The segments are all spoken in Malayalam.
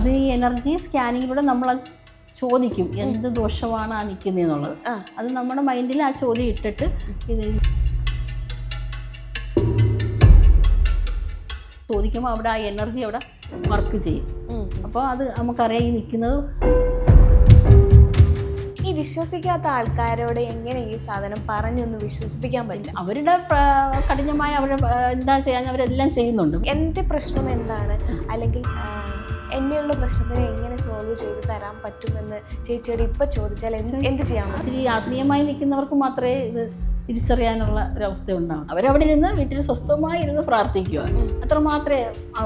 അത് ഈ എനർജി സ്കാനിങ്ങിലൂടെ നമ്മൾ അത് ചോദിക്കും എന്ത് ദോഷമാണ് ആ നിൽക്കുന്നതെന്നുള്ളത്. അത് നമ്മുടെ മൈൻഡിൽ ആ ചോദ്യം ഇട്ടിട്ട് ഇത് ചോദിക്കുമ്പോൾ അവിടെ ആ എനർജി അവിടെ വർക്ക് ചെയ്യും. അപ്പോൾ അത് നമുക്കറിയാം ഈ നിൽക്കുന്നത് ഈ വിശ്വസിക്കാത്ത ആൾക്കാരോട് എങ്ങനെ ഈ സാധനം പറഞ്ഞൊന്ന് വിശ്വസിപ്പിക്കാൻ പറ്റും? അവരുടെ കഠിനമായ അവരുടെ എന്താ ചെയ്യാൻ അവരെല്ലാം ചെയ്യുന്നുണ്ട്. എന്റെ പ്രശ്നം എന്താണ്? അല്ലെങ്കിൽ എന്നെയുള്ള പ്രശ്നത്തിനെ എങ്ങനെ സോൾവ് ചെയ്ത് തരാൻ പറ്റുമെന്ന് ചേച്ചിയോട് ഇപ്പൊ ചോദിച്ചാൽ എന്ത് ചെയ്യാൻ പറ്റും? ഈ ആത്മീയമായി നിൽക്കുന്നവർക്ക് മാത്രമേ ഇത് തിരിച്ചറിയാനുള്ള ഒരവസ്ഥ ഉണ്ടാവും അവരവിടെ ഇരുന്ന് വീട്ടിൽ സ്വസ്ഥമായി ഇരുന്ന് പ്രാർത്ഥിക്കുക അത്ര മാത്രമേ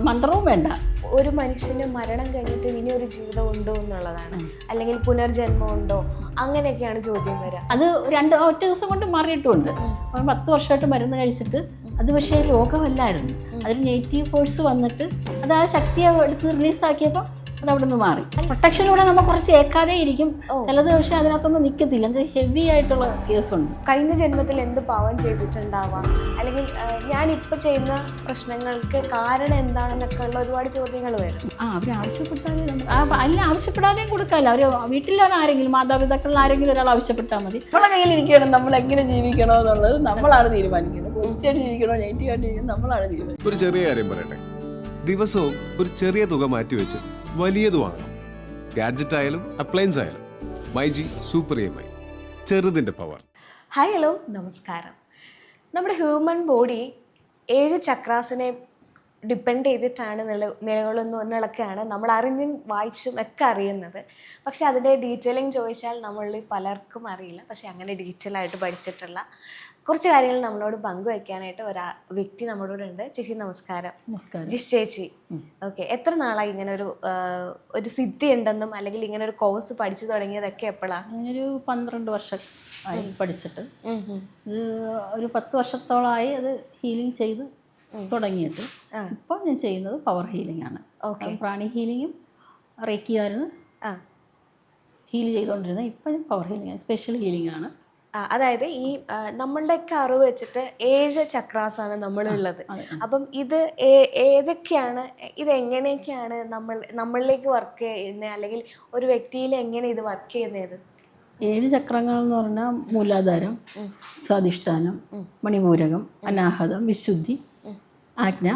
മന്ത്രവും വേണ്ട. ഒരു മനുഷ്യന് മരണം കഴിഞ്ഞിട്ട് ഇനി ഒരു ജീവിതം ഉണ്ടോ എന്നുള്ളതാണ്. അല്ലെങ്കിൽ പുനർജന്മം ഉണ്ടോ? അങ്ങനെയൊക്കെയാണ് ചോദ്യം വരിക. അത് രണ്ട് ഒറ്റ ദിവസം കൊണ്ട് മാറിയിട്ടുമുണ്ട്. അപ്പം പത്ത് വർഷമായിട്ട് മരുന്ന് കഴിച്ചിട്ട് അത് പക്ഷേ രോഗമല്ലായിരുന്നു. അതിൽ നെഗറ്റീവ് ഫോഴ്സ് വന്നിട്ട് അത് ആ ശക്തിയെ എടുത്ത് റിലീസാക്കിയപ്പോൾ അത് അവിടെ നിന്ന് മാറി പ്രൊട്ടക്ഷനിലൂടെ നമ്മൾ കുറച്ച് ഏക്കാതെ ഇരിക്കും. ചിലത് പക്ഷേ അതിനകത്തൊന്നും നിൽക്കത്തില്ല എന്ത് ഹെവി ആയിട്ടുള്ള കേസുണ്ട്. കഴിഞ്ഞ ജന്മത്തിൽ എന്ത് പാവം ചെയ്തിട്ടുണ്ടാവാം? അല്ലെങ്കിൽ ഞാൻ ഇപ്പൊ ചെയ്യുന്ന പ്രശ്നങ്ങൾക്ക് കാരണം എന്താണെന്നൊക്കെ ഉള്ള ഒരുപാട് ചോദ്യങ്ങൾ വരും. ആ അവർ ആവശ്യപ്പെട്ടാൽ അല്ല ആവശ്യപ്പെടാതെയും കൊടുക്കാമല്ലോ അവർ വീട്ടിലാണ് ആരെങ്കിലും മാതാപിതാക്കളിൽ ആരെങ്കിലും ഒരാൾ ആവശ്യപ്പെട്ടാൽ മതി. നമ്മളെ കയ്യിൽ ഇരിക്കണം നമ്മൾ എങ്ങനെ ജീവിക്കണോ എന്നുള്ളത് നമ്മളാണ് തീരുമാനിക്കുന്നത്. പോസിറ്റീവായിട്ട് ജീവിക്കണോ നെഗറ്റീവായിട്ട് ജീവിക്കണോ നമ്മളാണ് തീരുമാനിക്കുന്നത്. ഒരു ചെറിയ കാര്യം പറയട്ടെ. ദിവസവും ഒരു ചെറിയ തുക മാറ്റി മാറ്റിവെച്ച് വലിയത് വാങ്ങണം ഗാഡ്ജറ്റ് ആയാലും അപ്ലയൻസ് ആയാലും. My G super A I. ചെറുതിന്റെ power. Hi hello നമസ്കാരം. നമ്മുടെ ഹ്യൂമൻ ബോഡി ഏഴ് ചക്രാസിനെ ഡിപ്പെൻഡ് ചെയ്തിട്ടാണ് നില നിലകൊള്ളുന്നു എന്നുള്ളതൊക്കെയാണ് നമ്മൾ അറിഞ്ഞും വായിച്ചും ഒക്കെ അറിയുന്നത്. പക്ഷേ അതിന്റെ ഡീറ്റെയിലിംഗ് ചോദിച്ചാൽ നമ്മളിൽ പലർക്കും അറിയില്ല. പക്ഷേ അങ്ങനെ ഡീറ്റെയിൽ ആയിട്ട് പഠിച്ചിട്ടുള്ള കുറച്ച് കാര്യങ്ങൾ നമ്മളോട് പങ്കുവെക്കാനായിട്ട് ഒരാ വ്യക്തി നമ്മളോട് ഉണ്ട് ചേച്ചി നമസ്കാരം. നമസ്കാരം. ജിസ് ചേച്ചി. ഓക്കെ. എത്ര നാളായി ഇങ്ങനെ ഒരു ഒരു സിദ്ധി ഉണ്ടെന്നും അല്ലെങ്കിൽ ഇങ്ങനെ ഒരു കോഴ്സ് പഠിച്ചു തുടങ്ങിയതൊക്കെ എപ്പോഴാണ് ഒരു പന്ത്രണ്ട് വർഷം ആയി പഠിച്ചിട്ട്. ഇത് ഒരു പത്ത് വർഷത്തോളമായി അത് ഹീലിംഗ് ചെയ്ത് തുടങ്ങിയിട്ട്. ഇപ്പോൾ ഞാൻ ചെയ്യുന്നത് പവർ ഹീലിംഗ് ആണ് ഓക്കെ പ്രാണി ഹീലിങ്ങും റേക്കിയായിരുന്നു. ആ. ഹീൽ ചെയ്തുകൊണ്ടിരുന്നത് ഇപ്പം ഞാൻ പവർ ഹീലിംഗ് സ്പെഷ്യൽ ഹീലിംഗ് ആണ് അതായത് ഈ നമ്മളുടെയൊക്കെ അറിവ് വെച്ചിട്ട് ഏഴ് ചക്രാസാണ് നമ്മളുള്ളത്. അപ്പം ഇത് ഏതൊക്കെയാണ് ഇത് എങ്ങനെയൊക്കെയാണ് നമ്മൾ നമ്മളിലേക്ക് വർക്ക് ചെയ്യുന്നത്? അല്ലെങ്കിൽ ഒരു വ്യക്തിയിൽ എങ്ങനെ ഇത് വർക്ക് ചെയ്യുന്നത്? ഏഴ് ചക്രങ്ങൾ എന്ന് പറഞ്ഞാൽ മൂലാധാരം സ്വാധിഷ്ഠാനം മണിമൂരകം അനാഹതം വിശുദ്ധി ആജ്ഞ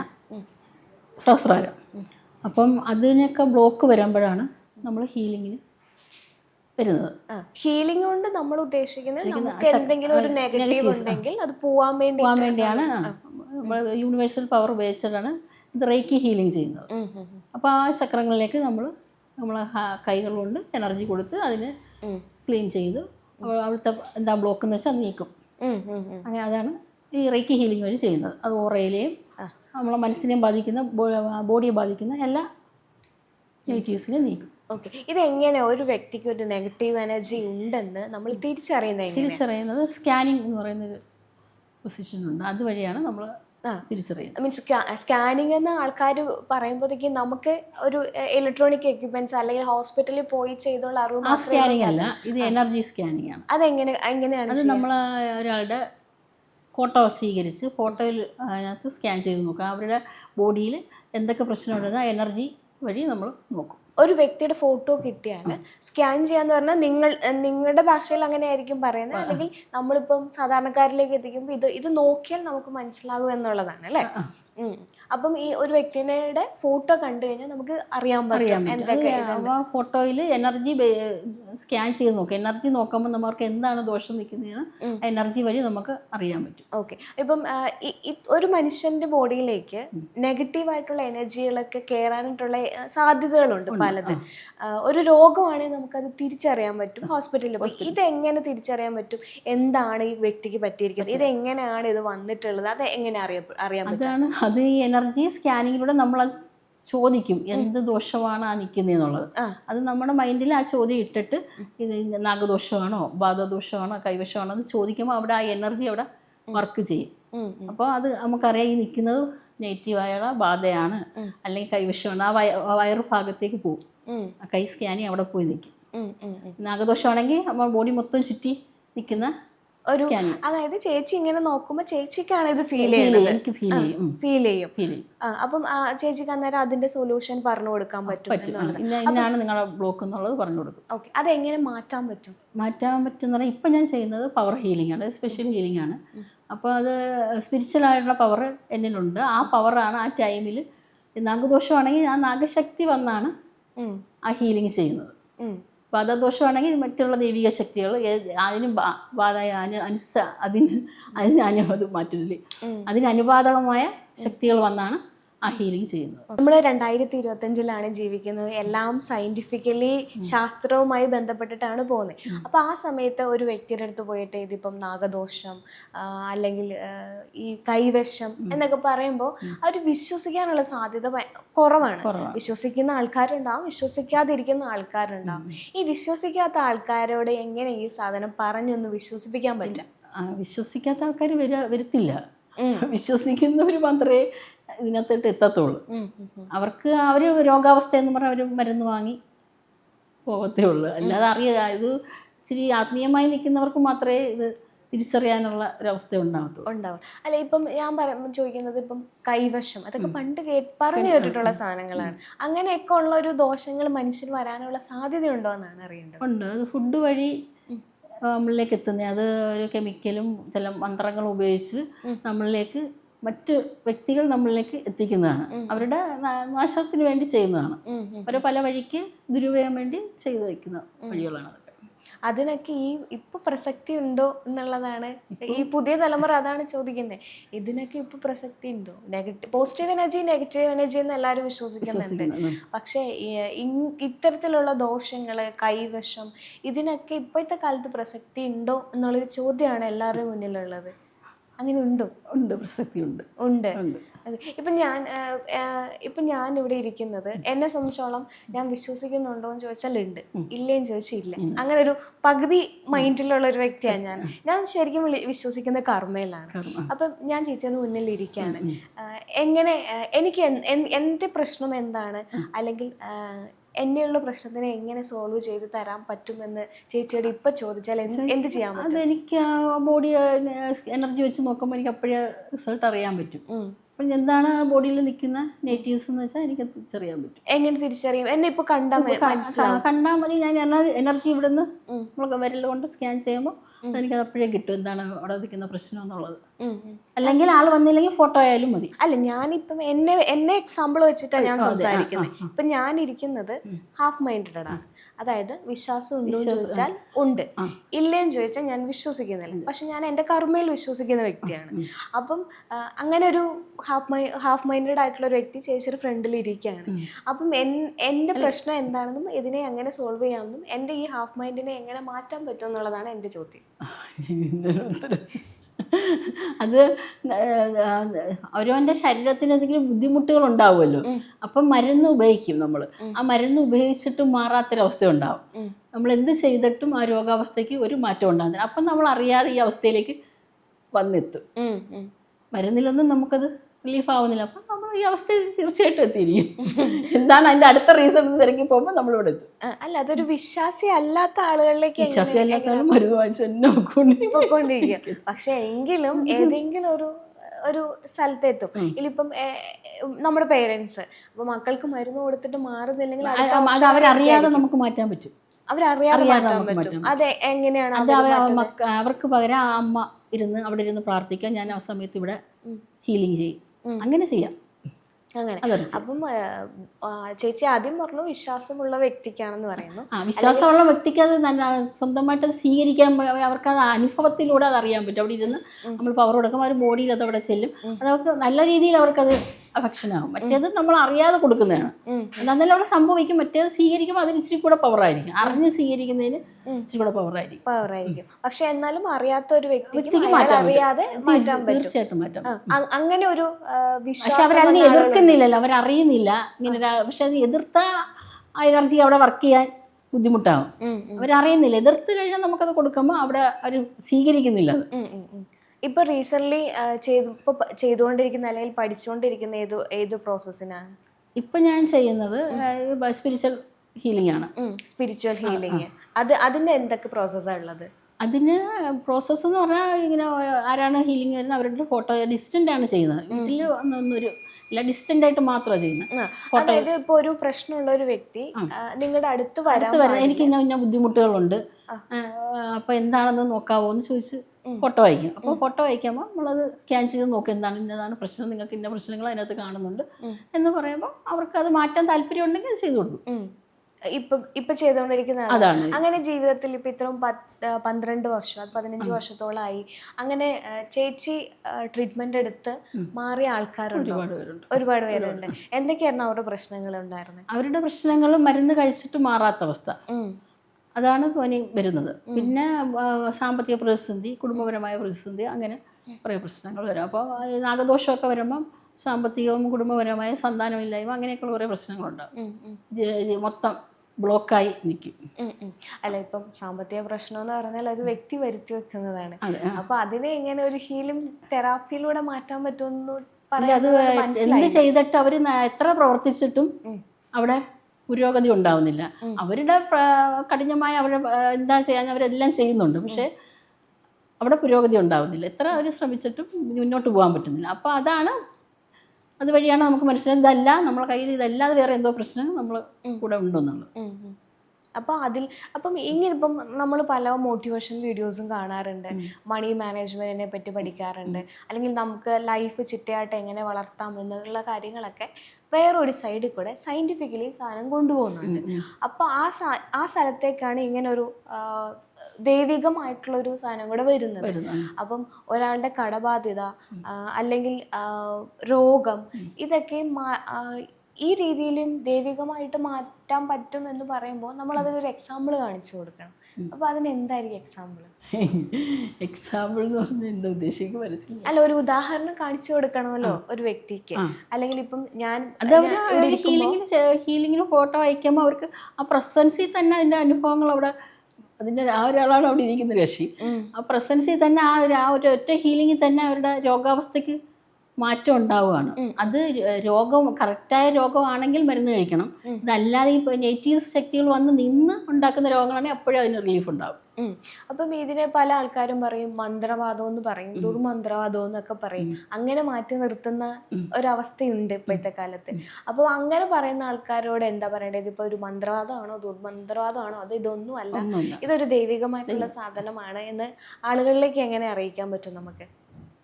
സഹസ്രാരം. അപ്പം അതിനൊക്കെ ബ്ലോക്ക് വരുമ്പോഴാണ് നമ്മൾ ഹീലിങ്ങിന് വരുന്നത്. ഹീലിംഗ് കൊണ്ട് നമ്മൾ ഉദ്ദേശിക്കുന്നത് നമുക്ക് എന്തെങ്കിലും ഒരു നെഗറ്റീവ് ഉണ്ടെങ്കിൽ അത് പോവാൻ വേണ്ടി പോവാൻ വേണ്ടിയാണ്. നമ്മൾ യൂണിവേഴ്സൽ പവർ ഉപയോഗിച്ചിട്ടാണ് ഇത് റേക്കി ഹീലിംഗ് ചെയ്യുന്നത്. അപ്പോൾ ആ ചക്രങ്ങളിലേക്ക് നമ്മൾ നമ്മൾ കൈകൾ കൊണ്ട് എനർജി കൊടുത്ത് അതിന് ക്ലീൻ ചെയ്ത് അവ- അവിടുത്തെ എന്താ ബ്ലോക്ക് എന്ന് വെച്ചാൽ നീക്കും. അങ്ങനെ അതാണ് ഈ റേക്കി ഹീലിംഗ് വഴി ചെയ്യുന്നത്. അത് ഓറയിലെയും നമ്മളെ മനസ്സിനെയും ബാധിക്കുന്ന ബോഡിയെ ബാധിക്കുന്ന എല്ലാ നെഗറ്റീവ്സിനെയും നീക്കും. ഓക്കെ ഇത് എങ്ങനെ ഒരു വ്യക്തിക്ക് ഒരു നെഗറ്റീവ് എനർജി ഉണ്ടെന്ന് നമ്മൾ തിരിച്ചറിയുന്നത് തിരിച്ചറിയുന്നത് സ്കാനിങ് എന്ന് പറയുന്നൊരു പൊസിഷൻ ഉണ്ട്. അതുവഴിയാണ് നമ്മൾ തിരിച്ചറിയുന്നത്. മീൻസ് സ്കാനിങ് എന്ന ആൾക്കാർ പറയുമ്പോഴത്തേക്കും നമുക്ക് ഒരു ഇലക്ട്രോണിക് എക്യുപ്മെന്റ്സ് അല്ലെങ്കിൽ ഹോസ്പിറ്റലിൽ പോയി ചെയ്തുള്ള അറിവ് സ്കാനിങ് അല്ല. ഇത് എനർജി സ്കാനിങ് ആണ്. അതെങ്ങനെ എങ്ങനെയാണ് അത് നമ്മൾ ഒരാളുടെ ഫോട്ടോ സ്വീകരിച്ച് ഫോട്ടോയിൽ അതിനകത്ത് സ്കാൻ ചെയ്ത് നോക്കുക. അവരുടെ ബോഡിയിൽ എന്തൊക്കെ പ്രശ്നമുണ്ടെന്ന് ആ എനർജി വഴി നമ്മൾ നോക്കും. ഒരു വ്യക്തിയുടെ ഫോട്ടോ കിട്ടിയാൽ സ്കാൻ ചെയ്യാന്ന് പറഞ്ഞാൽ നിങ്ങൾ നിങ്ങളുടെ ഭാഷയിൽ അങ്ങനെ ആയിരിക്കും പറയുന്നത് അല്ലെങ്കിൽ നമ്മളിപ്പം സാധാരണക്കാരിലേക്ക് എത്തിക്കുമ്പോൾ ഇത് ഇത് നോക്കിയാൽ നമുക്ക് മനസ്സിലാകും എന്നുള്ളതാണ് അല്ലേ. അപ്പം ഈ ഒരു വ്യക്തിയുടെ ഫോട്ടോ കണ്ടു കഴിഞ്ഞാൽ നമുക്ക് അറിയാൻ പറ്റും എന്തൊക്കെ അപ്പോൾ ഫോട്ടോയിൽ എനർജി സ്കാൻ ചെയ്ത് നോക്കും. എനർജി നോക്കുമ്പോൾ നമുക്ക് എന്താണ് ദോഷം നിൽക്കുന്നതെന്ന് എനർജി വഴി നമുക്ക് അറിയാൻ പറ്റും. ഓക്കെ. ഇപ്പം ആ, ഒരു മനുഷ്യന്റെ ബോഡിയിലേക്ക് നെഗറ്റീവ് ആയിട്ടുള്ള എനർജികളൊക്കെ കയറാനായിട്ടുള്ള ആ, സാധ്യതകളുണ്ട് പലത്. ആ, ഒരു രോഗമാണെങ്കിൽ നമുക്കത് തിരിച്ചറിയാൻ പറ്റും. ഹോസ്പിറ്റലിൽ പോയി. ഇത് എങ്ങനെ തിരിച്ചറിയാൻ പറ്റും? എന്താണ് ഈ വ്യക്തിക്ക് പറ്റിയിരിക്കുന്നത്? ഇത് എങ്ങനെയാണ് ഇത് വന്നിട്ടുള്ളത്? അത് എങ്ങനെ അറിയാൻ അറിയാൻ പറ്റും? അതാണ് അത് ഈ എനർജി സ്കാനിങ്ങിലൂടെ നമ്മൾ ചോദിക്കും എന്ത് ദോഷമാണ് ആ നിൽക്കുന്നതെന്നുള്ളത് അത് നമ്മുടെ മൈൻഡിൽ ആ ചോദ്യം ഇട്ടിട്ട് ഇത് നാഗദോഷമാണോ ബാധദോഷമാണോ കൈവശമാണോ എന്ന് ചോദിക്കുമ്പോൾ അവിടെ ആ എനർജി അവിടെ വർക്ക് ചെയ്യും. അപ്പോൾ അത് നമുക്കറിയാം ഈ നിൽക്കുന്നത് നെഗറ്റീവായുള്ള ബാധയാണ് അല്ലെങ്കിൽ കൈവശമാണ്. ആ വയ വയറ് ഭാഗത്തേക്ക് പോകും. ആ കൈ സ്കാനിങ് അവിടെ പോയി നിൽക്കും. നാഗദോഷമാണെങ്കിൽ നമ്മൾ ബോഡി മൊത്തം ചുറ്റി നിൽക്കുന്ന ഒരു അതായത് ചേച്ചി ഇങ്ങനെ നോക്കുമ്പോൾ ചേച്ചിക്കാണ് ഇത് ഫീൽ ചെയ്യുന്നത് ഫീൽ ചെയ്യും. അപ്പം ചേച്ചിക്ക് അന്നേരം അതിന്റെ സൊല്യൂഷൻ പറഞ്ഞു കൊടുക്കാൻ പറ്റും പറ്റും. ഇന്നാണ് നിങ്ങളുടെ ബ്ലോക്ക് എന്നുള്ളത് പറഞ്ഞു കൊടുക്കും. ഓക്കെ അതെങ്ങനെ മാറ്റാൻ പറ്റും? മാറ്റാൻ പറ്റുന്ന പറഞ്ഞാൽ ഇപ്പം ഞാൻ ചെയ്യുന്നത് പവർ ഹീലിംഗ് ആണ്. സ്പെഷ്യൽ ഹീലിംഗ് ആണ്. അപ്പോൾ അത് സ്പിരിച്വൽ ആയിട്ടുള്ള പവർ എന്നിലുണ്ട്. ആ പവറാണ് ആ ടൈമിൽ നാഗദോഷമാണെങ്കിൽ ആ നാഗശക്തി വന്നാണ് ആ ഹീലിംഗ് ചെയ്യുന്നത്. ഉം. ബാധാദോഷമാണെങ്കിൽ മറ്റുള്ള ദൈവിക ശക്തികൾ അതിനും ബാ- ബാധ അനു അനുസ അതിന് അതിന് മാറ്റുന്നില്ലേ മാറ്റുന്നില്ല അതിന് അനുപാതകമായ ശക്തികൾ വന്നാണ് ആ ഹീലിംഗ് ചെയ്യുന്നത്. നമ്മൾ രണ്ടായിരത്തി ഇരുപത്തഞ്ചിലാണ് ജീവിക്കുന്നത്. എല്ലാം സയന്റിഫിക്കലി ശാസ്ത്രവുമായി ബന്ധപ്പെട്ടിട്ടാണ് പോകുന്നത്. അപ്പോൾ ആ സമയത്ത് ഒരു വ്യക്തിയുടെ അടുത്ത് പോയിട്ട് ഇതിപ്പം നാഗദോഷം അല്ലെങ്കിൽ ഈ കൈവശം എന്നൊക്കെ പറയുമ്പോൾ അവർ വിശ്വസിക്കാനുള്ള സാധ്യത കുറവാണ്. വിശ്വസിക്കുന്ന ആൾക്കാരുണ്ടാവും വിശ്വസിക്കാതിരിക്കുന്ന ആൾക്കാരുണ്ടാവും. ഈ വിശ്വസിക്കാത്ത ആൾക്കാരോട് എങ്ങനെ ഈ സാധനം പറഞ്ഞൊന്ന് വിശ്വസിപ്പിക്കാൻ പറ്റും? വിശ്വസിക്കാത്ത ആൾക്കാർ വര വരത്തില്ല. വിശ്വസിക്കുന്നവർ മാത്രമേ ഇതിനകത്തോട്ട് എത്തത്തുള്ളൂ. അവർക്ക് അവർ രോഗാവസ്ഥ എന്ന് പറഞ്ഞാൽ അവർ മരുന്ന് വാങ്ങി പോകത്തേ ഉള്ളൂ. അല്ലാതെ അറിയുക ഇത് ഇച്ചിരി ആത്മീയമായി നിൽക്കുന്നവർക്ക് മാത്രമേ ഇത് തിരിച്ചറിയാനുള്ള ഒരവസ്ഥ ഉണ്ടാകത്തുള്ളൂ ഉണ്ടാവും അല്ല ഇപ്പം ഞാൻ പറ ചോദിക്കുന്നത് ഇപ്പം കൈവശം അതൊക്കെ പണ്ട് പറഞ്ഞു കേട്ടിട്ടുള്ള സാധനങ്ങളാണ്. അങ്ങനെയൊക്കെ ഉള്ള ഒരു ദോഷങ്ങൾ മനുഷ്യന് വരാനുള്ള സാധ്യതയുണ്ടോ എന്നാണ് അറിയേണ്ടത്? ഉണ്ട്. അത് ഫുഡ് വഴി നമ്മളിലേക്ക് എത്തുന്നത് അത് ഒരു കെമിക്കലും ചില മന്ത്രങ്ങളും ഉപയോഗിച്ച് നമ്മളിലേക്ക് മറ്റ് വ്യക്തികൾ നമ്മളിലേക്ക് എത്തിക്കുന്നതാണ്. അവരുടെ നാശത്തിന് വേണ്ടി ചെയ്യുന്നതാണ്. ഓരോ പല വഴിക്ക് ദുരുപയോഗം വേണ്ടി ചെയ്തു വയ്ക്കുന്ന വഴികളാണ് അതൊക്കെ. അതിനൊക്കെ ഈ ഇപ്പൊ പ്രസക്തി ഉണ്ടോ എന്നുള്ളതാണ്. ഈ പുതിയ തലമുറ അതാണ് ചോദിക്കുന്നത് ഇതിനൊക്കെ ഇപ്പൊ പ്രസക്തി ഉണ്ടോ? Negative positive energy negative energy എന്ന് എല്ലാവരും വിശ്വസിക്കുന്നുണ്ട്. പക്ഷേ ഇത്തരത്തിലുള്ള ദോഷങ്ങൾ കൈവശം ഇതിനൊക്കെ ഇപ്പോഴത്തെ കാലത്ത് പ്രസക്തി ഉണ്ടോ എന്നുള്ളൊരു ചോദ്യമാണ് എല്ലാവരുടെ മുന്നിലുള്ളത്. അങ്ങനെ ഉണ്ടോ? ഉണ്ട് പ്രസക്തി ഉണ്ട്. ഉണ്ട്. ഇപ്പം ഞാൻ ഇപ്പം ഞാൻ ഇവിടെ ഇരിക്കുന്നത് എന്നെ സംബന്ധിച്ചോളം ഞാൻ വിശ്വസിക്കുന്നുണ്ടോ എന്ന് ചോദിച്ചാൽ ഉണ്ട്. ഇല്ലേന്ന് ചോദിച്ചില്ല. ഇല്ല അങ്ങനെ ഒരു പകുതി മൈൻഡിലുള്ള ഒരു വ്യക്തിയാണ് ഞാൻ. ഞാൻ ശരിക്കും വിശ്വസിക്കുന്ന കർമ്മയിലാണ് അപ്പൊ ഞാൻ ചേച്ചിയുടെ മുന്നിൽ ഇരിക്കുകയാണ് എങ്ങനെ എനിക്ക് എൻ- എൻ- എന്റെ പ്രശ്നം എന്താണ്? അല്ലെങ്കിൽ എന്നെയുള്ള പ്രശ്നത്തിനെ എങ്ങനെ സോൾവ് ചെയ്ത് തരാൻ പറ്റുമെന്ന് ചേച്ചിയോട് ഇപ്പൊ ചോദിച്ചാൽ എന്ത് ചെയ്യാൻ പറ്റും? അതെനിക്ക് ആ ബോഡി എനർജി വെച്ച് നോക്കുമ്പോൾ എനിക്ക് അപ്പോഴേ റിസൾട്ട് അറിയാൻ പറ്റും. അപ്പം എന്താണ് ബോഡിയിൽ നിൽക്കുന്ന നെഗറ്റീവ്സ് എന്ന് വെച്ചാൽ എനിക്ക് തിരിച്ചറിയാൻ പറ്റും. എങ്ങനെ തിരിച്ചറിയും? എന്നെ ഇപ്പൊ കണ്ടാൽ കണ്ടാൽ മതി ഞാൻ എനർജി എനർജി ഇവിടുന്ന് നമ്മൾ വിരൽ കൊണ്ട് സ്കാൻ ചെയ്യുമ്പോൾ എനിക്കത് അപ്പോഴേ കിട്ടും. എന്താണ് അവിടെ നിൽക്കുന്ന പ്രശ്നം എന്നുള്ളത്. അല്ലെങ്കിൽ ആൾ വന്നില്ലെങ്കിൽ ഫോട്ടോ ആയാലും മതി. അല്ല ഞാനിപ്പം എന്നെ എന്നെ എക്സാമ്പിൾ വെച്ചിട്ടാണ് ഞാൻ സംസാരിക്കുന്നത് ഇപ്പൊ ഞാൻ ഇരിക്കുന്നത് ഹാഫ് മൈൻഡഡ് ആണ് അതായത് വിശ്വാസം ഉണ്ടോ എന്ന് ചോദിച്ചാൽ ഉണ്ട്. ഇല്ലേന്ന് ചോദിച്ചാൽ ഞാൻ വിശ്വസിക്കുന്നില്ല. പക്ഷെ ഞാൻ എന്റെ കർമ്മയിൽ വിശ്വസിക്കുന്ന വ്യക്തിയാണ്. അപ്പം അങ്ങനെ ഒരു ഹാഫ് മൈ ഹാഫ് മൈൻഡഡ് ആയിട്ടുള്ള ഒരു വ്യക്തി ചേച്ചിയുടെ ഫ്രണ്ടിൽ ഇരിക്കുകയാണ്. അപ്പം എൻ എന്റെ പ്രശ്നം എന്താണെന്നും ഇതിനെ എങ്ങനെ സോൾവ് ചെയ്യാമെന്നും എന്റെ ഈ ഹാഫ് മൈൻഡിനെ എങ്ങനെ മാറ്റാൻ പറ്റുമെന്നുള്ളതാണ് എന്റെ ചോദ്യം. അത് ഓരോന്റെ ശരീരത്തിന് എന്തെങ്കിലും ബുദ്ധിമുട്ടുകൾ ഉണ്ടാവുമല്ലോ അപ്പം മരുന്ന് ഉപയോഗിക്കും നമ്മൾ ആ മരുന്ന് ഉപയോഗിച്ചിട്ട് മാറാത്തൊരവസ്ഥ ഉണ്ടാവും നമ്മൾ എന്ത് ചെയ്തിട്ടും ആ രോഗാവസ്ഥയ്ക്ക് ഒരു മാറ്റം ഉണ്ടാകുന്നില്ല അപ്പം നമ്മൾ അറിയാതെ ഈ അവസ്ഥയിലേക്ക് വന്നെത്തും. മരുന്നിലൊന്നും നമുക്കത് റിലീഫ് ആവുന്നില്ല. അപ്പം ഈ അവസ്ഥ തീർച്ചയായിട്ടും എത്തിയിരിക്കും. എന്താണ് അതിന്റെ അടുത്ത റീസൺ തിരക്കി പോകുമ്പോൾ നമ്മളിവിടെ എത്തും. അല്ല അതൊരു വിശ്വാസി അല്ലാത്ത ആളുകളിലേക്ക് വിശ്വാസി വിശ്വാസം എല്ലാക്കാളും മരുന്ന് വാങ്ങിച്ച് തന്നെ നോക്കൊണ്ട് പക്ഷെ എങ്കിലും ഏതെങ്കിലും ഒരു ഒരു സ്ഥലത്തെത്തും. ഇതിലിപ്പം നമ്മുടെ പേരൻസ് അപ്പൊ മക്കൾക്ക് മരുന്ന് കൊടുത്തിട്ട് മാറുന്നില്ലെങ്കിൽ അത് അവരറിയാതെ നമുക്ക് മാറ്റാൻ പറ്റും. അവരറിയാതെ അറിയാതെ മാറ്റാൻ പറ്റും. അതെ എങ്ങനെയാണ് അത് അവർക്ക് പകരം ആ അമ്മ ഇരുന്ന് അവിടെ ഇരുന്ന് പ്രാർത്ഥിക്കാം. ഞാൻ ആ സമയത്ത് ഇവിടെ ഹീലിംഗ് ചെയ്യും. അങ്ങനെ ചെയ്യാം. അങ്ങനെ. അപ്പം ചേച്ചി ആദ്യം പറഞ്ഞു വിശ്വാസമുള്ള വ്യക്തിക്കാണെന്ന് പറയുന്നു. വിശ്വാസമുള്ള വ്യക്തിക്ക് അത് നല്ല സ്വന്തമായിട്ട് സ്വീകരിക്കാൻ അവർക്ക് അത് അനുഭവത്തിലൂടെ അത് അറിയാൻ പറ്റും. അവിടെ ഇരുന്ന് നമ്മൾ പവർ കൊടുക്കുമ്പോൾ അവർ ബോഡിയിൽ അത് അവിടെ ചെല്ലും. അത് അവർക്ക് നല്ല രീതിയിൽ അവർക്കത് അഫക്ഷൻ ആവും മറ്റേത് നമ്മൾ അറിയാതെ കൊടുക്കുന്നതാണ് എന്നാലും അവിടെ സംഭവിക്കും. മറ്റേത് സ്വീകരിക്കുമ്പോൾ അതിന് ഇച്ചിരി കൂടെ പവറായിരിക്കും അറിഞ്ഞ് സ്വീകരിക്കുന്നതിന് ഇച്ചിരി കൂടെ പവറായിരിക്കും പവറായിരിക്കും പക്ഷെ എന്നാലും അറിയാത്ത ഒരു വ്യക്തിക്ക്. അറിയാതെ തീർച്ചയായിട്ടും മാറ്റാം അങ്ങനെ ഒരു പക്ഷെ അവരതിനെ എതിർക്കുന്നില്ലല്ലോ. അവരറിയുന്നില്ല. ഇങ്ങനെ പക്ഷെ അത് എതിർത്ത ആ എനർജി അവിടെ വർക്ക് ചെയ്യാൻ ബുദ്ധിമുട്ടാവും. അവരറിയുന്നില്ല. എതിർത്ത് കഴിഞ്ഞാൽ നമുക്കത് കൊടുക്കുമ്പോൾ അവിടെ അവർ സ്വീകരിക്കുന്നില്ല. അത് ഉം, ഉം, ഉം. ഇപ്പൊ റീസെന്റ് ചെയ്തു ചെയ്തുകൊണ്ടിരിക്കുന്ന അല്ലെങ്കിൽ പഠിച്ചുകൊണ്ടിരിക്കുന്ന ഏത് ഏത് പ്രോസസ്സിനാണ് ഇപ്പം ഞാൻ ചെയ്യുന്നത് സ്പിരിച്വൽ ഹീലിംഗ് ആണ്. സ്പിരിച്വൽ ഹീലിംഗ് അത് അതിന്റെ എന്തൊക്കെ പ്രോസസ്സാണ് ഉള്ളത്? അതിന് പ്രോസസ്സ് എന്ന് പറഞ്ഞാൽ ഇങ്ങനെ ആരാണ് ഹീലിംഗ് വരുന്നത് അവരുടെ ഫോട്ടോ ഡിസ്റ്റന്റ് ആണ് ചെയ്യുന്നത്. വീട്ടിൽ ഒന്നൊരു ഇല്ല ഡിസ്റ്റന്റ് ആയിട്ട് മാത്രമാണ് ചെയ്യുന്നത്. അതായത് ഇപ്പൊ ഒരു പ്രശ്നമുള്ള ഒരു വ്യക്തി നിങ്ങളുടെ അടുത്ത് വരാൻ വരാൻ എനിക്ക് ഇന്ന ഇന്ന ബുദ്ധിമുട്ടുകളുണ്ട്. അപ്പോൾ എന്താണെന്ന് നോക്കാവോ എന്ന് ചോദിച്ച് ഫോട്ടോ അയക്കും. അപ്പോൾ ഫോട്ടോ അയക്കുമ്പോൾ നമ്മളത് സ്കാൻ ചെയ്ത് നോക്കും എന്താണ് ഇന്നതാണ് പ്രശ്നം നിങ്ങൾക്ക് ഇന്ന പ്രശ്നങ്ങൾ അതിനകത്ത് കാണുന്നുണ്ട് എന്ന് പറയുമ്പോൾ അവർക്ക് അത് മാറ്റാൻ താല്പര്യം ഉണ്ടെങ്കിൽ അത് ചെയ്തു കൊടുക്കും. ഇപ്പൊ ഇപ്പൊ ചെയ്തുകൊണ്ടിരിക്കുന്നതാണ് അതാണ്. അങ്ങനെ ജീവിതത്തിൽ ഇപ്പൊ ഇത്രയും പത്ത് പന്ത്രണ്ട് വർഷം പതിനഞ്ച് വർഷത്തോളമായി അങ്ങനെ ചേച്ചി ട്രീറ്റ്മെന്റ് എടുത്ത് മാറിയ ആൾക്കാരുണ്ട്? ഒരുപാട് പേരുണ്ട്. എന്തൊക്കെയായിരുന്നു അവരുടെ പ്രശ്നങ്ങൾ ഉണ്ടായിരുന്നത്? അവരുടെ പ്രശ്നങ്ങൾ മരുന്ന് കഴിച്ചിട്ട് മാറാത്ത അവസ്ഥ. അതാണ് തോന്നി വരുന്നത്. പിന്നെ സാമ്പത്തിക പ്രതിസന്ധി കുടുംബപരമായ പ്രതിസന്ധി അങ്ങനെ കുറേ പ്രശ്നങ്ങൾ വരും. അപ്പോൾ നാഗദോഷമൊക്കെ വരുമ്പം സാമ്പത്തികവും കുടുംബപരമായ സന്താനമില്ലായ്മ അങ്ങനെയൊക്കെയുള്ള കുറേ പ്രശ്നങ്ങളുണ്ട്. മൊത്തം ബ്ലോക്കായി നിൽക്കും അല്ല ഇപ്പം സാമ്പത്തിക പ്രശ്നം എന്ന് പറഞ്ഞാൽ അത് വ്യക്തി വരുത്തി വെക്കുന്നതാണ്. അപ്പൊ അതിനെ എങ്ങനെ ഒരു ഹീലിംഗ് തെറാപ്പിയിലൂടെ മാറ്റാൻ പറ്റുമെന്ന് അത് എന്ത് ചെയ്തിട്ട് അവർ എത്ര പ്രവർത്തിച്ചിട്ടും അവിടെ പുരോഗതി ഉണ്ടാവുന്നില്ല. അവരുടെ കഠിനമായ അവരുടെ എന്താ ചെയ്യാൻ അവരെല്ലാം ചെയ്യുന്നുണ്ട്. പക്ഷേ അവിടെ പുരോഗതി ഉണ്ടാവുന്നില്ല. എത്ര അവർ ശ്രമിച്ചിട്ടും മുന്നോട്ട് പോകാൻ പറ്റുന്നില്ല. അപ്പോൾ അതാണ് അതുവഴിയാണ് നമുക്ക് മനസ്സിലായത് ഇതല്ല നമ്മളെ കയ്യിൽ ഇതല്ലാതെ വേറെ എന്തോ പ്രശ്നം നമ്മൾ കൂടെ ഉണ്ടെന്നുള്ളത്. ഉം ഉം. അപ്പൊ അതിൽ അപ്പം ഇങ്ങനെ ഇപ്പം നമ്മൾ പല മോട്ടിവേഷൻ വീഡിയോസും കാണാറുണ്ട്. മണി മാനേജ്മെന്റിനെ പറ്റി പഠിക്കാറുണ്ട്. അല്ലെങ്കിൽ നമുക്ക് ലൈഫ് ചിട്ടയായിട്ട് എങ്ങനെ വളർത്താം എന്നുള്ള കാര്യങ്ങളൊക്കെ വേറൊരു സൈഡിൽ കൂടെ സയന്റിഫിക്കലി സാധനം കൊണ്ടുപോകുന്നുണ്ട്. അപ്പോൾ ആ സാ- ആ സ്ഥലത്തേക്കാണ് ഇങ്ങനൊരു ദൈവികമായിട്ടുള്ളൊരു ദൈവികമായിട്ടുള്ള ഒരു സാധനം കൂടെ വരുന്നത്. അപ്പം ഒരാളുടെ കടബാധ്യത അല്ലെങ്കിൽ രോഗം ഇതൊക്കെ ഈ രീതിയിലും ദൈവികമായിട്ട് മാറ്റാൻ പറ്റും എന്ന് പറയുമ്പോൾ നമ്മൾ അതിനൊരു എക്സാമ്പിൾ കാണിച്ചു കൊടുക്കണം. അപ്പൊ അതിന് എന്തായിരിക്കും എക്സാമ്പിൾ എക്സാമ്പിൾ എന്ന് പറഞ്ഞാൽ എന്താ ഉദ്ദേശിക്കുക മനസ്സിലായി അല്ല ഒരു ഉദാഹരണം കാണിച്ചു കൊടുക്കണമല്ലോ ഒരു വ്യക്തിക്ക്. അല്ലെങ്കിൽ ഇപ്പം ഞാൻ ഹീലിംഗിന് ഹീലിംഗിന് ഹീലിങ്ങിന് ഹീലിങ്ങിന് ഫോട്ടോ അയക്കുമ്പോൾ അവർക്ക് ആ പ്രസൻസിൽ തന്നെ അതിന്റെ അനുഭവങ്ങൾ അവിടെ അതിന്റെ ആ ഒരാളാണ് അവിടെ ഇരിക്കുന്ന രക്ഷി ആ പ്രസൻസിൽ തന്നെ ആ ഒരു ആ ഒരു ഒറ്റ ഹീലിങ്ങിൽ തന്നെ അവരുടെ രോഗാവസ്ഥയ്ക്ക് മാറ്റം ഉണ്ടാവുകയാണ്. അത് രോഗം കറക്റ്റായ രോഗമാണെങ്കിൽ മരുന്ന് കഴിക്കണം. ഇതല്ലാതെ ഇപ്പോൾ നെഗറ്റീവ് ശക്തികൾ വന്ന് നിന്ന് ഉണ്ടാക്കുന്ന രോഗങ്ങളാണെങ്കിൽ അപ്പോഴേ അതിന് റിലീഫ് ഉണ്ടാവും. അപ്പം ഇതിനെ പല ആൾക്കാരും പറയും മന്ത്രവാദം എന്ന് പറയും ദുർമന്ത്രവാദം എന്നൊക്കെ പറയും. അങ്ങനെ മാറ്റി നിർത്തുന്ന ഒരവസ്ഥയുണ്ട് ഇപ്പോഴത്തെ കാലത്ത്. അപ്പോൾ അങ്ങനെ പറയുന്ന ആൾക്കാരോട് എന്താ പറയേണ്ടത്? ഇപ്പൊ ഒരു മന്ത്രവാദമാണോ ദുർമന്ത്രവാദമാണോ? അത് ഇതൊന്നും അല്ല ഇതൊരു ദൈവികമായിട്ടുള്ള സാധനമാണ് എന്ന് ആളുകളിലേക്ക് എങ്ങനെ അറിയിക്കാൻ പറ്റും നമുക്ക്?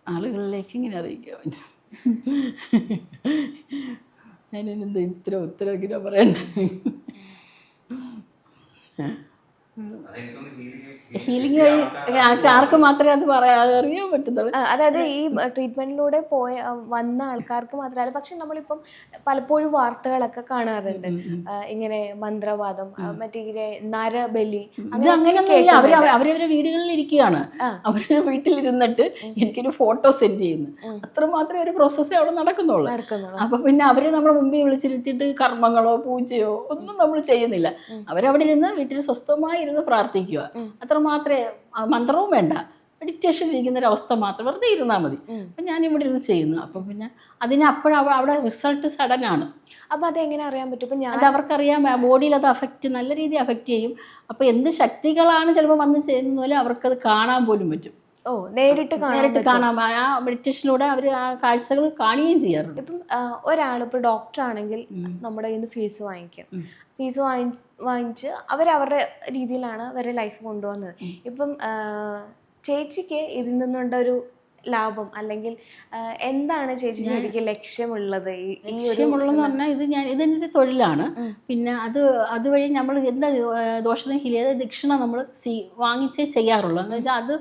ആളുകളിലേക്ക് ഇങ്ങനെ അറിയിക്കാൻ പറ്റും. ഞാനിനെന്താ ഇത്ര ഉത്തരം ഇങ്ങനെ പറയണ്ട? ഹീലിംഗ് വഴി ആർക്ക് മാത്രമേ അത് പറയാ അറിയാൻ പറ്റത്തുള്ളൂ. അതായത് ഈ ട്രീറ്റ്മെന്റിലൂടെ പോയ വന്ന ആൾക്കാർക്ക് മാത്രമല്ല പക്ഷെ നമ്മളിപ്പം പലപ്പോഴും വാർത്തകളൊക്കെ കാണാറുണ്ട്. ഇങ്ങനെ മന്ത്രവാദം മറ്റേ നരബലി അത് അങ്ങനെയൊന്നുമില്ല. അവർ അവരവരുടെ വീടുകളിൽ ഇരിക്കുകയാണ്. അവരുടെ വീട്ടിലിരുന്നിട്ട് എനിക്കൊരു ഫോട്ടോ സെൻഡ് ചെയ്യുന്നു. അത്രമാത്രമേ ഒരു പ്രോസസ്സേ അവിടെ നടക്കുന്നുള്ളൂ. നടക്കുന്നുള്ളൂ. അപ്പൊ പിന്നെ അവരെ നമ്മുടെ മുമ്പിൽ വിളിച്ചിരുത്തിയിട്ട് കർമ്മങ്ങളോ പൂജയോ ഒന്നും നമ്മൾ ചെയ്യുന്നില്ല. അവരവിടെ ഇരുന്ന് വീട്ടിൽ സ്വസ്ഥമായി ഇരുന്ന് പ്രാർത്ഥിക്കുക. അത്രമാത്രമേ മാത്രമേ മന്ത്രവും വേണ്ട. മെഡിറ്റേഷൻ ഇരിക്കുന്ന ഒരു അവസ്ഥ മാത്രം വെറുതെ ഇരുന്നാൽ മതി. അപ്പം ഞാൻ ഇവിടെ ഇരുന്ന് ചെയ്യുന്നു. അപ്പം പിന്നെ അതിന് അപ്പോഴും അവിടെ റിസൾട്ട് സഡൻ ആണ് അപ്പോൾ അത് എങ്ങനെ അറിയാൻ പറ്റും? ഇപ്പൊ ഞാൻ അത് അവർക്കറിയാം ബോഡിയിൽ അത് അഫക്റ്റ് നല്ല രീതിയിൽ അഫക്റ്റ് ചെയ്യും. അപ്പോൾ എന്ത് ശക്തികളാണ് ചിലപ്പോൾ വന്ന് ചെയ്യുന്ന പോലെ അവർക്കത് കാണാൻ പോലും പറ്റും. ഓ നേരിട്ട് നേരിട്ട് കാണാം ആ മെഡിറ്റേഷനിലൂടെ അവർ ആ കാഴ്ചകൾ കാണുകയും ചെയ്യാറുണ്ട്. ഇപ്പം ഒരാൾ ഇപ്പൊ ഡോക്ടർ ആണെങ്കിൽ നമ്മുടെ കയ്യിൽ നിന്ന് ഫീസ് വാങ്ങിക്കും. ഫീസ് വാങ്ങി വാങ്ങിച്ച് അവർ അവരുടെ രീതിയിലാണ് അവരുടെ ലൈഫ് കൊണ്ടുപോകുന്നത് ഇപ്പം ചേച്ചിക്ക് ഇതിൽ നിന്നുള്ള ഒരു ലാഭം അല്ലെങ്കിൽ എന്താണ് ചേച്ചി ശരിക്കും ലക്ഷ്യമുള്ളത്? ലക്ഷ്യമുള്ളതെന്ന് പറഞ്ഞാൽ ഇത് ഞാൻ ഇതെന്റെ ഒരു തൊഴിലാണ് പിന്നെ അത് അതുവഴി നമ്മൾ എന്താ ദോഷത്തിന് ഹീൽ ചെയ്ത് ദക്ഷിണ നമ്മൾ സീ വാങ്ങിച്ചേ ചെയ്യാറുള്ളൂ. എന്ന് വെച്ചാൽ അത്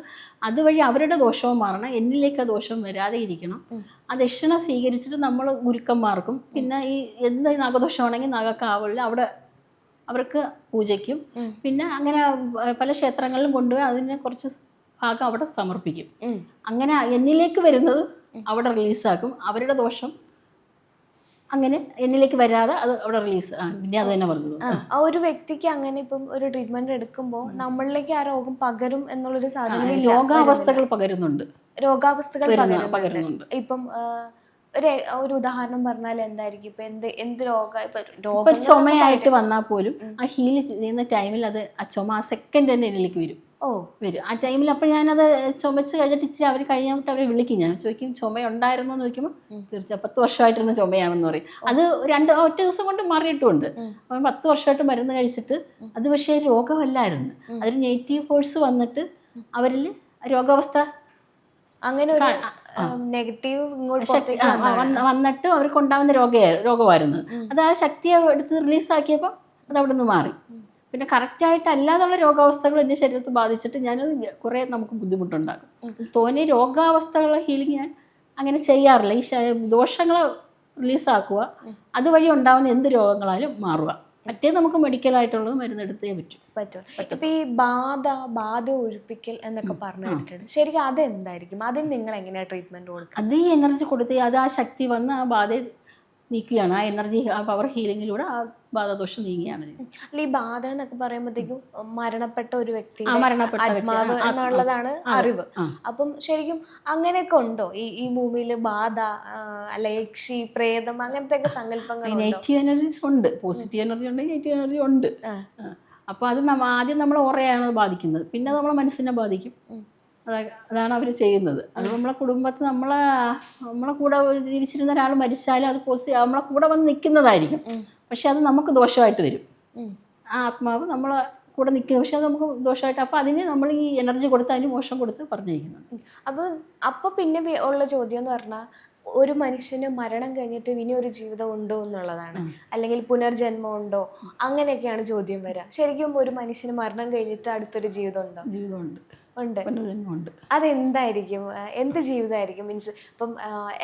അതുവഴി അവരുടെ ദോഷവും മാറണം. എന്നിലേക്ക് ആ ദോഷം വരാതെ ഇരിക്കണം. ആ ദക്ഷിണ സ്വീകരിച്ചിട്ട് നമ്മൾ ഗുരുക്കന്മാർക്കും പിന്നെ ഈ എന്ത് നാഗദോഷമാണെങ്കിൽ നാഗക്കാവളിൽ അവിടെ അവർക്ക് പൂജയ്ക്കും. പിന്നെ അങ്ങനെ പല ക്ഷേത്രങ്ങളിലും കൊണ്ടുപോയി അതിനെ കുറച്ച് ഭാഗം അവിടെ സമർപ്പിക്കും. അങ്ങനെ എന്നിലേക്ക് വരുന്നത് അവിടെ റിലീസാക്കും. അവരുടെ ദോഷം അങ്ങനെ എന്നിലേക്ക് വരാതെ അത് അവിടെ റിലീസ് പിന്നെ അത് തന്നെ പറഞ്ഞത്. ആ, ഒരു വ്യക്തിക്ക് അങ്ങനെ ഇപ്പം ഒരു ട്രീറ്റ്മെന്റ് എടുക്കുമ്പോൾ നമ്മളിലേക്ക് ആ രോഗം പകരും എന്നുള്ളൊരു സാധ്യത രോഗാവസ്ഥകൾ പകരുന്നുണ്ട്. രോഗാവസ്ഥകൾ പകരുന്നുണ്ട്. ഇപ്പം ഒരു ഒരു ഉദാഹരണം പറഞ്ഞാൽ എന്തായിരിക്കും? ഇപ്പൊ എന്ത് എന്ത് രോഗ ഇപ്പൊ ചുമയായിട്ട് വന്നാൽ പോലും ആ ഹീൽ ചെയ്യുന്ന ടൈമിൽ അത് ആ ചുമ ആ സെക്കൻഡ് തന്നെ എന്നിലേക്ക് വരും. ഓ. വരും. ആ ടൈമിൽ അപ്പോൾ ഞാനത് ചുമച്ച് കഴിഞ്ഞിട്ട് ഇച്ചിരി അവർ കഴിഞ്ഞിട്ട് അവരെ വിളിക്കും. ഞാൻ ചോദിക്കും ചുമ ഉണ്ടായിരുന്നോ എന്ന് ചോദിക്കുമ്പോൾ തീർച്ചയായും പത്ത് വർഷമായിട്ടിരുന്ന ചുമയാണെന്ന് പറയും. അത് രണ്ട് ഒറ്റ ദിവസം കൊണ്ട് മാറിയിട്ടുമുണ്ട്. അപ്പം പത്ത് വർഷമായിട്ട് മരുന്ന് കഴിച്ചിട്ട് അത് പക്ഷേ രോഗമല്ലായിരുന്നു. അതൊരു നെഗറ്റീവ് ഫോഴ്സ് വന്നിട്ട് അവരിൽ രോഗാവസ്ഥ അങ്ങനെ ഒരു നെഗറ്റീവ് ഇങ്ങോട്ട് വന്നിട്ട് അവർക്ക് ഉണ്ടാകുന്ന രോഗ രോഗമായിരുന്നു. അത് ആ ശക്തിയെ എടുത്ത് റിലീസാക്കിയപ്പോൾ അത് അവിടെ നിന്ന് മാറി പിന്നെ കറക്റ്റായിട്ട് അല്ലാതുള്ള രോഗാവസ്ഥകൾ എന്റെ ശരീരത്തിൽ ബാധിച്ചിട്ട് ഞാനത് കുറേ നമുക്ക് ബുദ്ധിമുട്ടുണ്ടാകും തോന്നിയ രോഗാവസ്ഥകളെ ഹീലിംഗ് ഞാൻ അങ്ങനെ ചെയ്യാറില്ല. ഈ ദോഷങ്ങൾ ദോഷങ്ങളെ റിലീസാക്കുക അതുവഴി ഉണ്ടാകുന്ന എന്ത് രോഗങ്ങളാലും മാറുക. മറ്റേ നമുക്ക് മെഡിക്കലായിട്ടുള്ളത് മരുന്നെടുത്തേ പറ്റൂ. പറ്റും. ഇപ്പൊ ഈ ബാധ ബാധ ഒഴിപ്പിക്കൽ എന്നൊക്കെ പറഞ്ഞു കേട്ടിട്ടുണ്ട്. ശരിക്കും അതെന്തായിരിക്കും? അതിന് നിങ്ങൾ എങ്ങനെയാണ് ട്രീറ്റ്മെന്റ് കൊടുക്കുക? അത് ഈ എനർജി കൊടുത്ത് അത് ആ ശക്തി വന്ന് ആ ബാധയെ നീക്കുകയാണ്. ആ എനർജി ആ പവർ ഹീലിങ്ങിലൂടെ ആ ബാധദോഷം നീങ്ങിയാണ്. അല്ല ഈ ബാധ എന്നൊക്കെ പറയുമ്പോഴത്തേക്കും മരണപ്പെട്ട ഒരു വ്യക്തി. ആത്മാവ് എന്നുള്ളതാണ് അറിവ്. അപ്പം ശരിക്കും അങ്ങനെയൊക്കെ ഉണ്ടോ? ഈ ഈ ഭൂമിയിൽ ബാധ അല്ലെക്ഷി അല്ല യക്ഷി പ്രേതം അങ്ങനത്തെ ഒക്കെ സങ്കല്പങ്ങൾ നെഗറ്റീവ് എനർജീസ് ഉണ്ട്. പോസിറ്റീവ് എനർജി ഉണ്ട് നെഗറ്റീവ് എനർജി ഉണ്ട്. അപ്പോൾ അത് നമ്മ ആദ്യം നമ്മൾ ഓറയാണ് ബാധിക്കുന്നത്. പിന്നെ നമ്മളെ മനസ്സിനെ ബാധിക്കും. അതാണ് അവർ ചെയ്യുന്നത്. അത് നമ്മളെ കുടുംബത്തിൽ നമ്മളെ നമ്മളെ കൂടെ ജീവിച്ചിരുന്ന ഒരാൾ മരിച്ചാലും അത് പോസി നമ്മളെ കൂടെ വന്ന് നിൽക്കുന്നതായിരിക്കും. പക്ഷെ അത് നമുക്ക് ദോഷമായിട്ട് വരും. ആ ആത്മാവ് നമ്മൾ കൂടെ നിൽക്കുക പക്ഷെ അത് നമുക്ക് ദോഷമായിട്ട് അപ്പോൾ അതിന് നമ്മൾ ഈ എനർജി കൊടുത്ത് അതിന് മോശം കൊടുത്ത് പറഞ്ഞിരിക്കുന്നത് അപ്പോൾ അപ്പോൾ പിന്നെ ഉള്ള ചോദ്യം എന്ന് പറഞ്ഞാൽ ഒരു മനുഷ്യന് മരണം കഴിഞ്ഞിട്ട് ഇനി ഒരു ജീവിതം ഉണ്ടോ എന്നുള്ളതാണ്. അല്ലെങ്കിൽ പുനർജന്മം ഉണ്ടോ? അങ്ങനെയൊക്കെയാണ് ചോദ്യം വരിക. ശരിക്കും ഒരു മനുഷ്യന് മരണം കഴിഞ്ഞിട്ട് അടുത്തൊരു ജീവിതം ഉണ്ടോ? ജീവിതമുണ്ട്. ഉണ്ട്. പുനർജന്മമുണ്ട് അതെന്തായിരിക്കും? എന്ത് ജീവിതമായിരിക്കും? മീൻസ് ഇപ്പം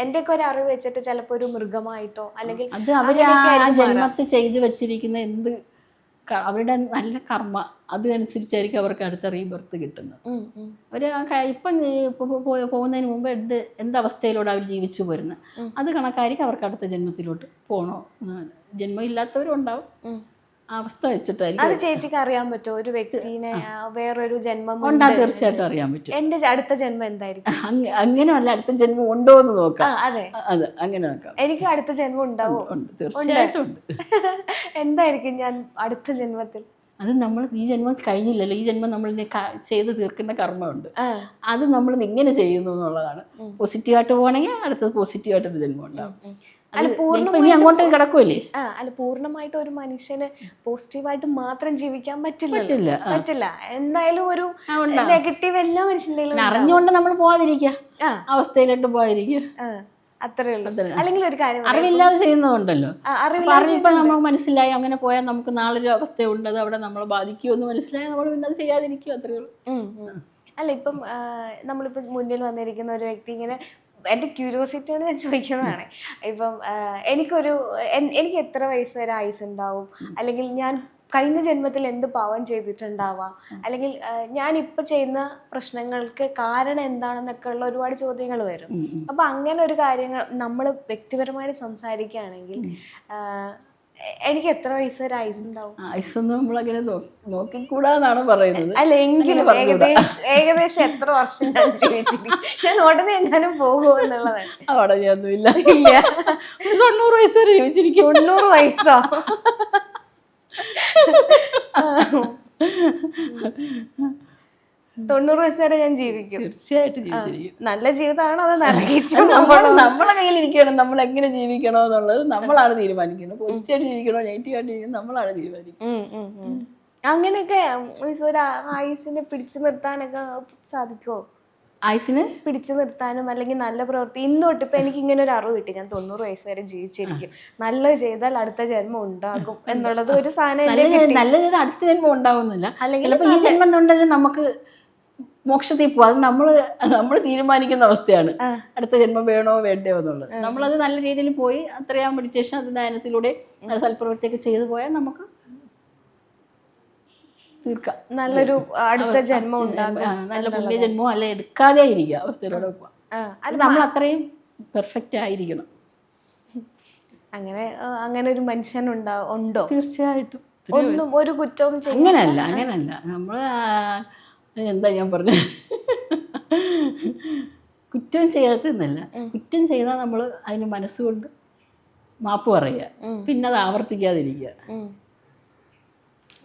എന്റെ ഒക്കെ ഒരു അറിവ് വെച്ചിട്ട് ചിലപ്പോ ഒരു മൃഗമായിട്ടോ അല്ലെങ്കിൽ അത് അവർ മാറുക. ജന്മത്തിൽ ചെയ്തു വെച്ചിരിക്കുന്ന എന്ത് അവരുടെ നല്ല കർമ്മ അതനുസരിച്ചായിരിക്കും അവർക്ക് അടുത്ത റീബർത്ത് കിട്ടുന്നത്. അവർ ഇപ്പം പോകുന്നതിന് മുമ്പ് എന്ത് എന്ത് അവസ്ഥയിലൂടെ അവർ ജീവിച്ചു പോരുന്നത് അത് കണക്കായിരിക്കും അവർക്ക് അടുത്ത ജന്മത്തിലോട്ട് പോകണോ ജന്മം ഇല്ലാത്തവരും ഉണ്ടാവും അവസ്ഥ വെച്ചിട്ടായിരിക്കും അത് ചേച്ചിക്ക് അറിയാൻ പറ്റുമോ? ഒരു വ്യക്തിനെ വേറൊരു ജന്മം ഉണ്ടാ. തീർച്ചയായിട്ടും അറിയാൻ പറ്റും. എന്റെ അടുത്ത ജന്മം എന്തായിരിക്കും? അങ്ങനെ അല്ല അടുത്ത ജന്മം ഉണ്ടോ എന്ന് നോക്കാം അതെ. അതെ അങ്ങനെ നോക്കാം. എനിക്ക് അടുത്ത ജന്മം ഉണ്ടാവോ? ഉണ്ട് തീർച്ചയായിട്ടും ഉണ്ട്. എന്തായിരിക്കും ഞാൻ അടുത്ത ജന്മത്തിൽ? അത് നമ്മൾ ഈ ജന്മം കഴിഞ്ഞില്ലല്ലോ. ഈ ജന്മം നമ്മൾ ചെയ്ത് തീർക്കുന്ന കർമ്മമുണ്ട്. അത് നമ്മൾ ഇങ്ങനെ ചെയ്യുന്നു എന്നുള്ളതാണ്. പോസിറ്റീവായിട്ട് പോകണമെങ്കിൽ അടുത്തത് പോസിറ്റീവായിട്ടൊരു ജന്മം ഉണ്ടാവും. അല്ല, അങ്ങോട്ട് കിടക്കുമല്ലേ ആ അല്ല പൂർണമായിട്ട് ഒരു മനുഷ്യന് പോസിറ്റീവായിട്ട് മാത്രം ജീവിക്കാൻ പറ്റില്ല പറ്റില്ല. എന്തായാലും ഒരു നെഗറ്റീവ് എല്ലാ മനുഷ്യന്റെ പിന്നെ അറിഞ്ഞുകൊണ്ട് നമ്മൾ പോകാതിരിക്കുക. അവസ്ഥയിലോട്ട് പോകാതിരിക്കുക അത്രേ ഉള്ളൂ. അല്ലെങ്കിൽ ഒരു കാര്യം. അറിവില്ലാതെ ചെയ്യുന്നതുണ്ടല്ലോ. അറിവില്ലാതെ നമ്മൾ നമുക്ക് മനസ്സിലായി അങ്ങനെ പോയാൽ നമുക്ക് നാളൊരു അവസ്ഥയുണ്ട്. അത് അവിടെ നമ്മളെ ബാധിക്കുമെന്ന് മനസ്സിലായി നമ്മൾ പിന്നെ അത് ചെയ്യാതിരിക്കുക അത്രേ ഉള്ളൂ. അല്ല ഇപ്പം നമ്മളിപ്പോൾ നമ്മളിപ്പം മുന്നിൽ വന്നിരിക്കുന്ന ഒരു വ്യക്തി ഇങ്ങനെ എന്റെ ക്യൂരിയോസിറ്റിയാണ് ഞാൻ ചോദിക്കുന്നതാണ്. ഇപ്പം എനിക്കൊരു എനിക്ക് എത്ര വയസ്സ് വരെ ആയുസ് ഉണ്ടാവും? അല്ലെങ്കിൽ ഞാൻ കഴിഞ്ഞ ജന്മത്തിൽ എന്ത് പാവം ചെയ്തിട്ടുണ്ടാവാം? അല്ലെങ്കിൽ ഞാൻ ഇപ്പം ചെയ്യുന്ന പ്രശ്നങ്ങൾക്ക് കാരണം എന്താണെന്നൊക്കെ ഉള്ള ഒരുപാട് ചോദ്യങ്ങൾ വരും. അപ്പം അങ്ങനെ ഒരു കാര്യങ്ങൾ നമ്മൾ വ്യക്തിപരമായിട്ട് സംസാരിക്കുകയാണെങ്കിൽ എനിക്ക് എത്ര വയസ്സ് വരെ ഐസ് ഉണ്ടാവും? ഐസ് ഒന്നും നമ്മളങ്ങനെ അങ്ങനെ നോക്കിക്കൂടാന്നാണ് പറയുന്നത്. അല്ല എങ്കിലും ഏകദേശം ഏകദേശം എത്ര വർഷം ഞാൻ ഞാൻ ഉടനെ എങ്ങാനും പോകുമോ എന്നുള്ളതാണ്. അവിടെ ഒന്നും ഇല്ല. ഇല്ല. തൊണ്ണൂറ് വയസ്സ് വരെ ജീവിച്ചിരിക്കും. തൊണ്ണൂറ് വയസ്സോ? തൊണ്ണൂറ് വയസ്സ് വരെ ഞാൻ ജീവിക്കും. തീർച്ചയായിട്ടും ജീവിച്ചിരിക്കും. നല്ല ജീവിതമാണ് അത് നരകിച്ചു നമ്മൾ നമ്മളെ കയ്യിലിരിക്കണം നമ്മൾ എങ്ങനെ ജീവിക്കണോ എന്നുള്ളത് നമ്മളാണ് തീരുമാനിക്കുന്നത്. പോസിറ്റീവായിട്ട് ജീവിക്കണോ നെഗറ്റീവായിട്ട് ജീവിക്കണം നമ്മളാണ് തീരുമാനിക്കുന്നത്. അങ്ങനെയൊക്കെ ഒരു ആയുസിനെ പിടിച്ചു നിർത്താനൊക്കെ സാധിക്കുമോ ആയുസിന്? പിടിച്ചു നിർത്താനും അല്ലെങ്കിൽ നല്ല പ്രവൃത്തി. ഇന്ന് തൊട്ട് ഇപ്പൊ എനിക്ക് ഇങ്ങനെ ഒരു അറിവ് കിട്ടി. ഞാൻ തൊണ്ണൂറ് വയസ്സ് വരെ ജീവിച്ചിരിക്കും. നല്ലത് ചെയ്താൽ അടുത്ത ജന്മം ഉണ്ടാകും എന്നുള്ളത് ഒരു സാധനം നല്ല ചെയ്താൽ അടുത്ത ജന്മം ഉണ്ടാവുന്നില്ല. അല്ലെങ്കിൽ ഈ ജന്മം നമുക്ക് മോക്ഷത്തിൽ പോകും അത് നമ്മൾ നമ്മൾ തീരുമാനിക്കുന്ന അവസ്ഥയാണ്. അടുത്ത ജന്മം വേണോ വേണ്ടയോ എന്നുള്ളത്. നമ്മളത് നല്ല രീതിയിൽ പോയി അത്രയാ മെഡിറ്റേഷൻ അത് ധ്യാനത്തിലൂടെ സൽപ്രവൃത്തിയൊക്കെ ചെയ്തു പോയാൽ നമുക്ക് തീർക്കാം. നല്ലൊരു അടുത്ത ജന്മം ഉണ്ടാകും നല്ല പുണ്യ ജന്മവും അല്ല എടുക്കാതെ ഇരിക്കുക അവസ്ഥയിലൂടെ പോവാം. അത് നമ്മൾ അത്രയും പെർഫെക്റ്റ് ആയിരിക്കണം. അങ്ങനെ അങ്ങനെ ഒരു മനുഷ്യൻ ഉണ്ടാ തീർച്ചയായിട്ടും. ഒന്നും ഒരു കുറ്റവും അങ്ങനല്ല അങ്ങനല്ല. നമ്മൾ എന്താ ഞാൻ പറഞ്ഞ? കുറ്റം ചെയ്യാത്തെന്നല്ല. കുറ്റം ചെയ്താൽ നമ്മൾ അതിന് മനസ്സുകൊണ്ട് മാപ്പ് പറയുക. പിന്നെ അത് ആവർത്തിക്കാതിരിക്കുക.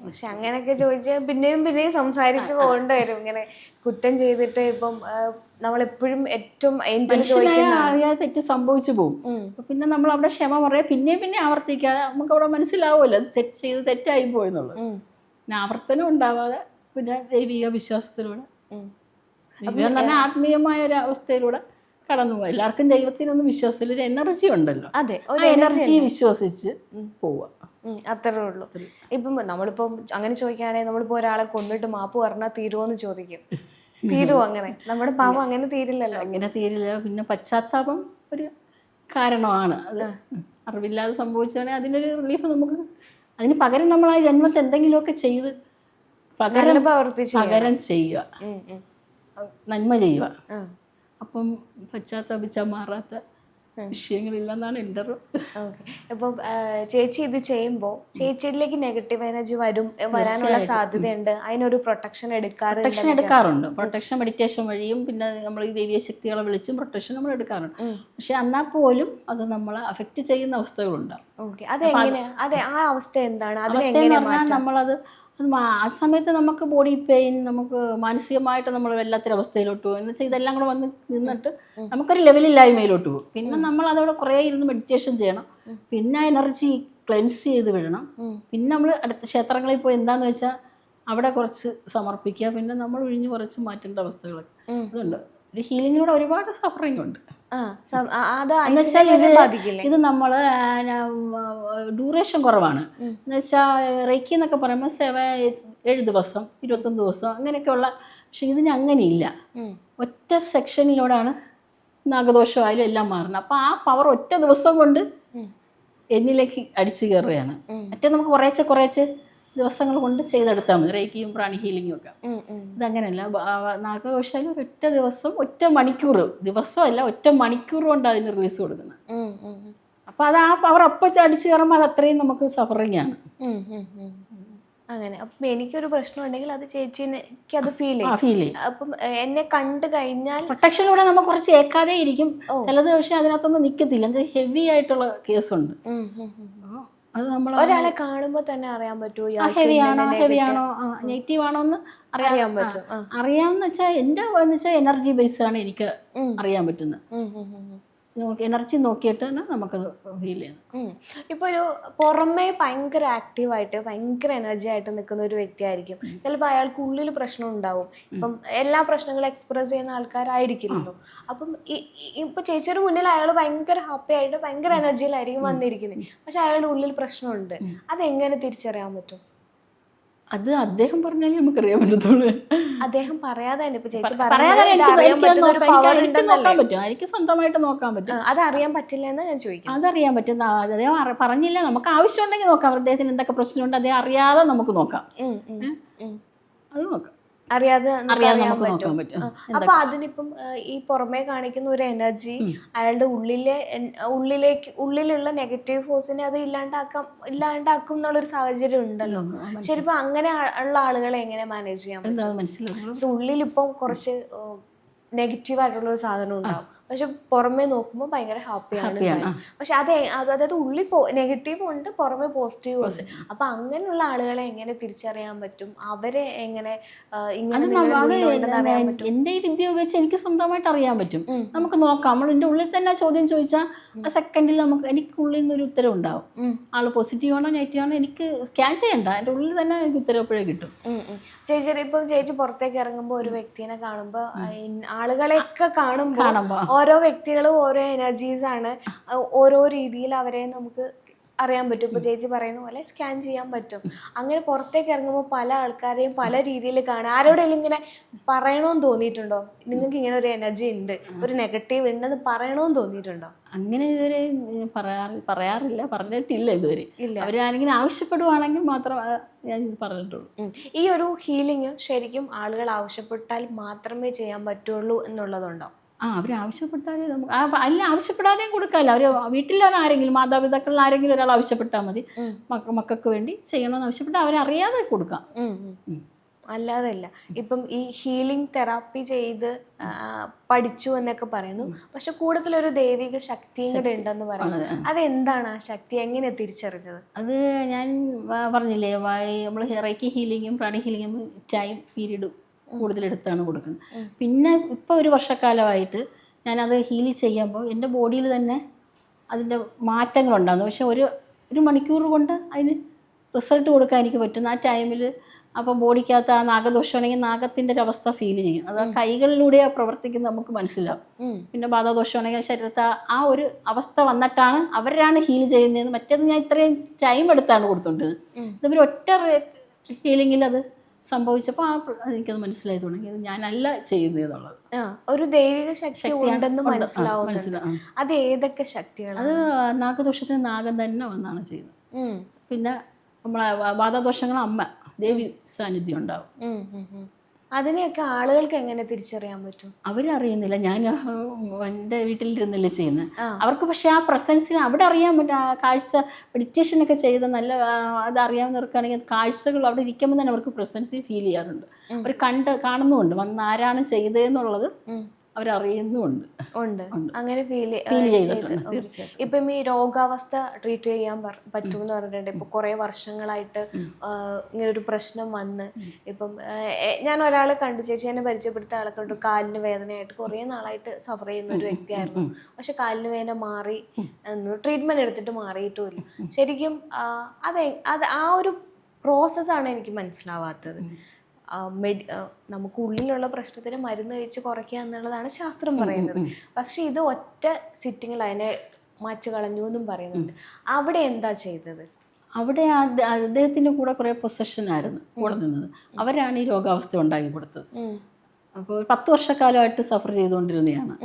പക്ഷെ അങ്ങനെയൊക്കെ ചോദിച്ചാൽ പിന്നെയും പിന്നെയും സംസാരിച്ച് പോകേണ്ടി വരും ഇങ്ങനെ കുറ്റം ചെയ്തിട്ട് ഇപ്പം നമ്മളെപ്പോഴും ഏറ്റവും അറിയാതെ തെറ്റ് സംഭവിച്ചു പോകും. പിന്നെ നമ്മൾ അവിടെ ക്ഷമ പറയാം. പിന്നെയും പിന്നെ ആവർത്തിക്കാതെ നമുക്ക് അവിടെ മനസ്സിലാവുമല്ലോ തെറ്റ് ചെയ്ത് തെറ്റായി പോയെന്നുള്ളത്. പിന്നെ ആവർത്തനം ഉണ്ടാവാതെ പിന്നെ ദൈവിക വിശ്വാസത്തിലൂടെ. ദൈവം തന്നെ ആത്മീയമായ ഒരു അവസ്ഥയിലൂടെ കടന്നു പോകും എല്ലാവർക്കും ദൈവത്തിനൊന്നും വിശ്വാസത്തിൽ ഒരു എനർജി ഉണ്ടല്ലോ. അതെ ഒരു എനർജി വിശ്വസിച്ച് പോവുക അത്രേ ഉള്ളൂ. ഇപ്പം നമ്മളിപ്പം അങ്ങനെ ചോദിക്കുകയാണെങ്കിൽ നമ്മളിപ്പോ ഒരാളെ കൊന്നിട്ട് മാപ്പ് പറഞ്ഞാൽ തീരുമോന്ന് ചോദിക്കും. തീരുമോ അങ്ങനെ? നമ്മുടെ പാവം അങ്ങനെ തീരില്ലല്ലോ. അങ്ങനെ തീരില്ല. പിന്നെ പശ്ചാത്താപം ഒരു കാരണമാണ്. അത് അറിവില്ലാതെ സംഭവിച്ചാണെങ്കിൽ അതിനൊരു റിലീഫ് നമുക്ക് അതിന് പകരം നമ്മൾ ആ ജന്മത്തെ എന്തെങ്കിലുമൊക്കെ ചെയ്ത് പകരം പ്രവർത്തി. പകരം ചെയ്യുക. നന്മ ചെയ്യുക. അപ്പം പശ്ചാത്തപിച്ച മാറാത്ത വിഷയങ്ങളില്ലെന്നാണ് എന്റെ അപ്പൊ ചേച്ചി ഇത് ചെയ്യുമ്പോൾ ചേച്ചിയിലേക്ക് നെഗറ്റീവ് എനർജി വരും വരാനുള്ള സാധ്യതയുണ്ട്. അതിനൊരു പ്രൊട്ടക്ഷൻ എടുക്കാറുണ്ട് പ്രൊട്ടക്ഷൻ എടുക്കാറുണ്ട്. പ്രൊട്ടക്ഷൻ മെഡിറ്റേഷൻ വഴിയും പിന്നെ നമ്മൾ ഈ ദൈവീയ ശക്തികളെ വിളിച്ചും പ്രൊട്ടക്ഷൻ നമ്മൾ എടുക്കാറുണ്ട്. പക്ഷെ എന്നാൽ പോലും അത് നമ്മളെ അഫക്റ്റ് ചെയ്യുന്ന അവസ്ഥകളുണ്ടാവും ഓക്കെ. അതെ ആ അവസ്ഥ എന്താണ്? പറഞ്ഞാൽ നമ്മളത് അത് ആ സമയത്ത് നമുക്ക് ബോഡി പെയിൻ നമുക്ക് മാനസികമായിട്ട് നമ്മൾ വല്ലാത്തൊരു അവസ്ഥയിലോട്ട് പോകും. എന്ന് വെച്ചാൽ ഇതെല്ലാം കൂടെ വന്ന് നിന്നിട്ട് നമുക്കൊരു ലെവലില്ലായ്മയിലോട്ട് പോകും. പിന്നെ നമ്മൾ അതോടെ കുറേ ഇരുന്ന് മെഡിറ്റേഷൻ ചെയ്യണം. പിന്നെ എനർജി ക്ലെൻസ് ചെയ്ത് വിടണം. പിന്നെ നമ്മൾ അടുത്ത ക്ഷേത്രങ്ങളിൽ പോയി എന്താണെന്ന് വെച്ചാൽ അവിടെ കുറച്ച് സമർപ്പിക്കുക. പിന്നെ നമ്മൾ ഒഴിഞ്ഞ് കുറച്ച് മാറ്റേണ്ട അവസ്ഥകൾ അതുണ്ട്. ഒരു ഹീലിങ്ങിലൂടെ ഒരുപാട് സഫറിങ് ഉണ്ട്. ഇത് നമ്മൾ ഡ്യൂറേഷൻ കുറവാണ്. എന്ന് വെച്ചാൽ റേക്കി എന്നൊക്കെ പറയുമ്പോൾ സെവൻ ഏഴ് ദിവസം ഇരുപത്തൊന്ന് ദിവസം അങ്ങനെയൊക്കെയുള്ള പക്ഷെ ഇതിന് അങ്ങനെയില്ല. ഒറ്റ സെക്ഷനിലൂടെയാണ് നാഗദോഷമായാലും എല്ലാം മാറുന്നത്. അപ്പോൾ ആ പവർ ഒറ്റ ദിവസം കൊണ്ട് എന്നിലേക്ക് അടിച്ചു കയറുകയാണ്. മറ്റേ നമുക്ക് കുറേച്ചെ കുറേശ്ശെ ദിവസങ്ങൾ കൊണ്ട് ചെയ്തെടുത്താൽ മതി. റേക്കിയും പ്രാണി ഹീലിങ്ങും ഒക്കെ. ഇതങ്ങനെയല്ല. നാഗകോശാലും ഒറ്റ ദിവസം ഒറ്റ മണിക്കൂർ ദിവസമല്ല ഒറ്റ മണിക്കൂർ കൊണ്ട് അതിന് റിലീസ് കൊടുക്കുന്നത്. അപ്പോൾ അത് ആ അവർ അപ്പം അടിച്ചു കയറുമ്പോൾ അത് അത്രയും നമുക്ക് സഫറിങ് ആണ്. അങ്ങനെ. അപ്പം എനിക്കൊരു പ്രശ്നം ഉണ്ടെങ്കിൽ അത് ചേച്ചിക്ക് അത് ഫീൽ ചെയ്യും. ഫീൽ ചെയ്യും. അപ്പം എന്നെ കണ്ടു കഴിഞ്ഞാൽ പ്രൊട്ടക്ഷൻ കൂടെ നമ്മൾ കുറച്ച് ഏക്കാതെ ഇരിക്കും ചിലത് പക്ഷേ അതിനകത്തൊന്നും നിൽക്കത്തില്ല. എന്ത് ഹെവി ആയിട്ടുള്ള കേസുണ്ട്. അത് നമ്മൾ ഒരാളെ കാണുമ്പോൾ തന്നെ അറിയാൻ പറ്റുമോ ഹെവിയാണോ ഹെവി ആണോ ഇന്ന ഹെവി ആണോ? നെഗറ്റീവ് ആണോ എന്ന് അറിയാൻ പറ്റും. അറിയാമെന്ന് വെച്ചാൽ എന്റെ എന്ന് വെച്ചാൽ എനർജി ബേസ് ആണ് എനിക്ക് അറിയാൻ പറ്റുന്നത്. ഉം. എനർജി നോക്കിയിട്ട് തന്നെ നമുക്ക് ഫീൽ ചെയ്യുന്നത് ഇപ്പോൾ ഇപ്പൊ ഒരു പുറമേ ഭയങ്കര ആക്റ്റീവായിട്ട് ഭയങ്കര എനർജി ആയിട്ട് നിൽക്കുന്ന ഒരു വ്യക്തിയായിരിക്കും. ചിലപ്പോൾ അയാൾക്ക് ഉള്ളിൽ പ്രശ്നം ഉണ്ടാവും. ഇപ്പം എല്ലാ പ്രശ്നങ്ങളും എക്സ്പ്രസ് ചെയ്യുന്ന ആൾക്കാരായിരിക്കില്ലല്ലോ. അപ്പം ഈ- ഈ- ഇപ്പൊ ചേച്ചിയുടെ മുന്നിൽ അയാൾ ഭയങ്കര ഹാപ്പി ആയിട്ട് ഭയങ്കര എനർജിയിലായിരിക്കും വന്നിരിക്കുന്നത് പക്ഷെ അയാളുടെ ഉള്ളിൽ പ്രശ്നമുണ്ട്. അതെങ്ങനെ തിരിച്ചറിയാൻ പറ്റും? അത് അദ്ദേഹം പറഞ്ഞാലേ നമുക്കറിയാൻ പറ്റത്തുള്ളൂ. അദ്ദേഹം പറയാതെ തന്നെ ഇപ്പൊ ചേച്ചി എനിക്ക് അറിയാൻ നോക്കാൻ പറ്റും. എനിക്ക് സ്വന്തമായിട്ട് നോക്കാൻ പറ്റും. അത് അറിയാൻ പറ്റില്ല എന്ന് ഞാൻ ചോദിക്കും അതറിയാൻ പറ്റും. അദ്ദേഹം പറഞ്ഞില്ല? നമുക്ക് ആവശ്യമുണ്ടെങ്കിൽ നോക്കാം. അദ്ദേഹത്തിന് എന്തൊക്കെ പ്രശ്നമുണ്ട് അദ്ദേഹം അറിയാതെ നമുക്ക് നോക്കാം. അത് നോക്കാം. അറിയാതെ അറിയാൻ നമുക്ക് നോക്കാൻ പറ്റും. അപ്പൊ അതിനിപ്പം ഈ പുറമേ കാണിക്കുന്ന ഒരു എനർജി അയാളുടെ ഉള്ളിലെ ഉള്ളിലേക്ക് ഉള്ളിലുള്ള നെഗറ്റീവ് ഫോഴ്സിനെ അത് ഇല്ലാണ്ടാക്കാം ഇല്ലാണ്ടാക്കും എന്നുള്ളൊരു സാഹചര്യം ഉണ്ടല്ലോ. ശരിക്കും അങ്ങനെ ഉള്ള ആളുകളെ എങ്ങനെ മാനേജ് ചെയ്യാം പറ്റും? ഉള്ളിൽ ഇപ്പം കുറച്ച് നെഗറ്റീവ് ആയിട്ടുള്ള ഒരു സാധനം ഉണ്ടാവും. പക്ഷെ പുറമേ നോക്കുമ്പോൾ ഭയങ്കര ഹാപ്പിയാണ് പക്ഷെ അത് അതായത് ഉള്ളിൽ നെഗറ്റീവ് ഉണ്ട് പുറമേ പോസിറ്റീവ് ഉണ്ട്. അപ്പൊ അങ്ങനെയുള്ള ആളുകളെ എങ്ങനെ തിരിച്ചറിയാൻ പറ്റും? അവരെ എങ്ങനെ എന്റെ ഈ വിദ്യ ഉപയോഗിച്ച് എനിക്ക് സ്വന്തമായിട്ട് അറിയാൻ പറ്റും. നമുക്ക് നോക്കാം. നമ്മൾ എന്റെ ഉള്ളിൽ തന്നെ ചോദ്യം ചോദിച്ചാൽ ആ സെക്കൻഡിൽ നമുക്ക് എനിക്ക് ഉള്ളിൽ നിന്ന് ഒരു ഉത്തരം ഉണ്ടാവും. ആൾ പോസിറ്റീവ് ആണോ നെഗറ്റീവ് ആണോ എനിക്ക് സ്കാൻ ചെയ്യണ്ട. എന്റെ ഉള്ളിൽ തന്നെ എനിക്ക് ഉത്തരം എപ്പോഴേ കിട്ടും. ചേച്ചി ഇപ്പം ചേച്ചി പുറത്തേക്ക് ഇറങ്ങുമ്പോൾ ഒരു വ്യക്തിനെ കാണുമ്പോൾ ആളുകളെയൊക്കെ കാണുമ്പോൾ കാണുമ്പോ. ഓരോ വ്യക്തികളും ഓരോ എനർജീസ് ആണ്. ഓരോ രീതിയിൽ അവരെ നമുക്ക് അറിയാൻ പറ്റും. ഇപ്പോൾ ചേച്ചി പറയുന്ന പോലെ സ്കാൻ ചെയ്യാൻ പറ്റും. അങ്ങനെ പുറത്തേക്ക് ഇറങ്ങുമ്പോൾ പല ആൾക്കാരെയും പല രീതിയിൽ കാണും. ആരോടെങ്കിലും ഇങ്ങനെ പറയണമെന്ന് തോന്നിയിട്ടുണ്ടോ? നിങ്ങൾക്ക് ഇങ്ങനെ ഒരു എനർജി ഉണ്ട് ഒരു നെഗറ്റീവ് ഉണ്ടെന്ന് പറയണമെന്ന് തോന്നിയിട്ടുണ്ടോ? അങ്ങനെ ഇതുവരെ പറയാറില്ല പറഞ്ഞിട്ടില്ല ഇതുവരെ. ഇല്ല. അവർ ആരെങ്കിലും ആവശ്യപ്പെടുവാണെങ്കിൽ മാത്രം ഞാൻ പറഞ്ഞിട്ടുള്ളൂ. ഈ ഒരു ഹീലിംഗ് ശരിക്കും ആളുകൾ ആവശ്യപ്പെട്ടാൽ മാത്രമേ ചെയ്യാൻ പറ്റുള്ളൂ എന്നുള്ളതുണ്ടോ? ആ അവർ ആവശ്യപ്പെട്ടാലേ നമുക്ക് അല്ല ആവശ്യപ്പെടാതെയും കൊടുക്കാമല്ലോ അവർ വീട്ടിലാണ് ആരെങ്കിലും മാതാപിതാക്കളിൽ ആരെങ്കിലും ഒരാൾ ആവശ്യപ്പെട്ടാൽ മതി. മക്ക മക്കൾക്ക് വേണ്ടി ചെയ്യണമെന്ന് ആവശ്യപ്പെട്ടാൽ അവരറിയാതെ കൊടുക്കാം. ഉം, ഉം. ഉം. അല്ലാതെ ഇല്ല ഇപ്പം ഈ ഹീലിംഗ് തെറാപ്പി ചെയ്ത് പഠിച്ചു എന്നൊക്കെ പറയുന്നു. പക്ഷെ കൂടുതലൊരു ദൈവിക ശക്തിയും കൂടെ ഉണ്ടെന്ന് പറയുന്നു അതെന്താണ് ആ ശക്തി? എങ്ങനെ തിരിച്ചറിഞ്ഞത്? അത് ഞാൻ പറഞ്ഞില്ലേ പറഞ്ഞില്ലേ നമ്മൾ റൈക്കി ഹീലിങ്ങും പ്രാണി ഹീലിങ്ങും ടൈം പീരീഡ്. കൂടുതലെടുത്താണ് കൊടുക്കുന്നത്. പിന്നെ ഇപ്പോൾ ഒരു വർഷക്കാലമായിട്ട് ഞാനത് ഹീൽ ചെയ്യുമ്പോൾ എന്റെ ബോഡിയിൽ തന്നെ അതിന്റെ മാറ്റങ്ങളുണ്ടാകുന്നു. പക്ഷെ ഒരു ഒരു മണിക്കൂർ കൊണ്ട് അതിന് റിസൾട്ട് കൊടുക്കാൻ എനിക്ക് പറ്റുന്ന. ആ ടൈമിൽ അപ്പോൾ ബോഡിക്കകത്ത് ആ നാഗദോഷമാണെങ്കിൽ നാഗത്തിന്റെ ഒരു അവസ്ഥ ഫീൽ ചെയ്യും. അത് കൈകളിലൂടെ ആ പ്രവർത്തിക്കുന്നത് നമുക്ക് മനസ്സിലാവും. പിന്നെ ബാധാദോഷമാണെങ്കിൽ ശരീരത്തെ ആ- ആ ഒരു അവസ്ഥ വന്നിട്ടാണ് അവരാണ് ഹീൽ ചെയ്യുന്നതെന്ന്. മറ്റേത് ഞാൻ ഇത്രയും ടൈം എടുത്താണ് കൊടുത്തോണ്ടിരുന്നത്. ഇതൊരു ഒറ്റ ഹീലിങ്ങിൽ അത് സംഭവിച്ചപ്പോൾ ആ എനിക്കത് മനസ്സിലായി തുടങ്ങി. ഞാനല്ല ചെയ്യുന്നതെന്നുള്ളത് ഒരു ദൈവിക ശക്തി ഉണ്ടെന്ന് മനസ്സിലാവും. അത് ഏതൊക്കെ ശക്തികളാണ്? അത് നാഗദോഷത്തിന് നാഗം തന്നെ വന്നാണ് ചെയ്യുന്നത്. പിന്നെ നമ്മളെ വാദദോഷങ്ങൾ അമ്മ ദേവി സാന്നിധ്യം ഉണ്ടാവും. അതിനെയൊക്കെ ആളുകൾക്ക് എങ്ങനെ തിരിച്ചറിയാൻ പറ്റും? അവരറിയുന്നില്ല. ഞാൻ എന്റെ വീട്ടിലിരുന്നല്ലേ ചെയ്യുന്നത് അവർക്ക് പക്ഷേ ആ പ്രസൻസിന് അവിടെ അറിയാൻ പറ്റും ആ കാഴ്ച മെഡിറ്റേഷനൊക്കെ ചെയ്ത് നല്ല അത് അറിയാവുന്നവർക്കാണെങ്കിൽ കാഴ്ചകൾ അവിടെ ഇരിക്കുമ്പോൾ തന്നെ അവർക്ക് പ്രസൻസി ഫീൽ ചെയ്യാറുണ്ട്. അവർ കണ്ട് കാണുന്നുമുണ്ട്. വന്ന് ആരാണ് ചെയ്തതെന്നുള്ളത് അവരറിയുന്നുമുണ്ട്. ഉണ്ട്. അങ്ങനെ ഫീൽ ചെയ്തിട്ടുണ്ട് ഇപ്പം ഈ രോഗാവസ്ഥ ട്രീറ്റ് ചെയ്യാൻ പറ്റുമെന്ന് പറഞ്ഞിട്ടുണ്ട്. ഇപ്പൊ കുറെ വർഷങ്ങളായിട്ട് ഇങ്ങനെ ഒരു പ്രശ്നം വന്ന്. ഇപ്പം ഞാൻ ഒരാളെ കണ്ടു. ചേച്ചി എന്നെ പരിചയപ്പെടുത്ത ആളെ കണ്ടു. കാലിന് വേദനയായിട്ട് കുറെ നാളായിട്ട് സഫർ ചെയ്യുന്ന ഒരു വ്യക്തിയായിരുന്നു. പക്ഷെ കാലിന് വേദന മാറി ട്രീറ്റ്മെന്റ് എടുത്തിട്ട് മാറിയിട്ടുമില്ല. ശരിക്കും അതെ അത് ആ ഒരു പ്രോസസ്സാണ് എനിക്ക് മനസ്സിലാവാത്തത്. മെഡി നമുക്കുള്ളിലുള്ള നമുക്ക് ഉള്ളിലുള്ള പ്രശ്നത്തിന് മരുന്ന് കഴിച്ച് കുറയ്ക്കുക എന്നുള്ളതാണ് ശാസ്ത്രം പറയുന്നത്. പക്ഷെ ഇത് ഒറ്റ സിറ്റിങ്ങിൽ അതിനെ മാറ്റി കളഞ്ഞു എന്നും പറയുന്നുണ്ട്. അവിടെ എന്താ ചെയ്തത്? അവിടെ അദ്ദേഹത്തിന്റെ കൂടെ കുറേ പൊസഷനായിരുന്നു കൂടെ നിന്നത്. അവരാണ് ഈ രോഗാവസ്ഥ ഉണ്ടാക്കി കൊടുത്തത്. അപ്പോൾ പത്ത് വർഷക്കാലമായിട്ട് സഫർ ചെയ്തുകൊണ്ടിരുന്നതാണ്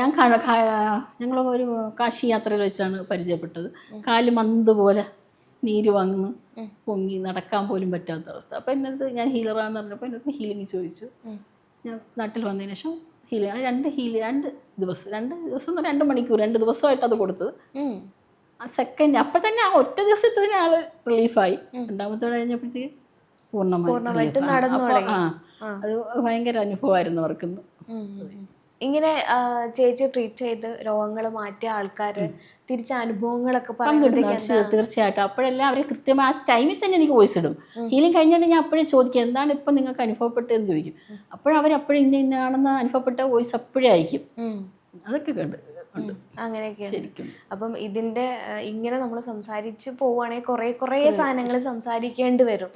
ഞാൻ ഞങ്ങൾ ഒരു കാശി യാത്രയിൽ വെച്ചാണ് പരിചയപ്പെട്ടത്. കാൽ മന്ത് പോലെ നീര് വന്ന് പൊങ്ങി നടക്കാൻ പോലും പറ്റാത്ത അവസ്ഥ. അപ്പൊ എന്റെ അടുത്ത് ഞാൻ ഹീലറാന്ന് പറഞ്ഞപ്പോൾ എന്റെ അടുത്ത് ഹീലിംഗ് ചോദിച്ചു. ഞാൻ നാട്ടിൽ വന്നതിന് ശേഷം ഹീലിംഗ് രണ്ട് ഹീൽ രണ്ട് ദിവസം. രണ്ട് ദിവസം രണ്ട് മണിക്കൂർ. രണ്ട് ദിവസമായിട്ട് അത് കൊടുത്തത്. ആ സെക്കൻഡ് അപ്പോൾ തന്നെ ആ ഒറ്റ ദിവസത്തിന് ആൾ റിലീഫായി രണ്ടാമത്തെ കഴിഞ്ഞപ്പോഴത്തേക്ക് പൂർണമായി പൂർണമായിട്ട് നടന്നു. ആ അത് ഭയങ്കര അനുഭവമായിരുന്നു അവർക്കിന്ന്. ഇങ്ങനെ ചേച്ചി ട്രീറ്റ് ചെയ്ത് രോഗങ്ങൾ മാറ്റിയ ആൾക്കാർ തിരിച്ച അനുഭവങ്ങളൊക്കെ തീർച്ചയായും തീർച്ചയായിട്ടും. അപ്പോഴെല്ലാം അവർ കൃത്യമായി ആ ടൈമിൽ തന്നെ എനിക്ക് വോയിസ് ഇടും. ഹീലിംഗ് കഴിഞ്ഞിട്ട് ഞാൻ അപ്പോഴേ ചോദിക്കും എന്താണ് ഇപ്പം നിങ്ങൾക്ക് അനുഭവപ്പെട്ടതെന്ന്? ചോദിക്കും. അപ്പോഴവരപ്പോഴും ഇന്ന ഇന്നാണെന്ന് അനുഭവപ്പെട്ട വോയിസ് അപ്പോഴേ അയക്കും. അതൊക്കെ കണ്ട് ഉണ്ട്. അങ്ങനെയൊക്കെ ശരിക്കും. അപ്പം ഇതിന്റെ ഇങ്ങനെ നമ്മൾ സംസാരിച്ച് പോവുകയാണെങ്കിൽ കുറെ കുറെ സാധനങ്ങൾ സംസാരിക്കേണ്ടി വരും.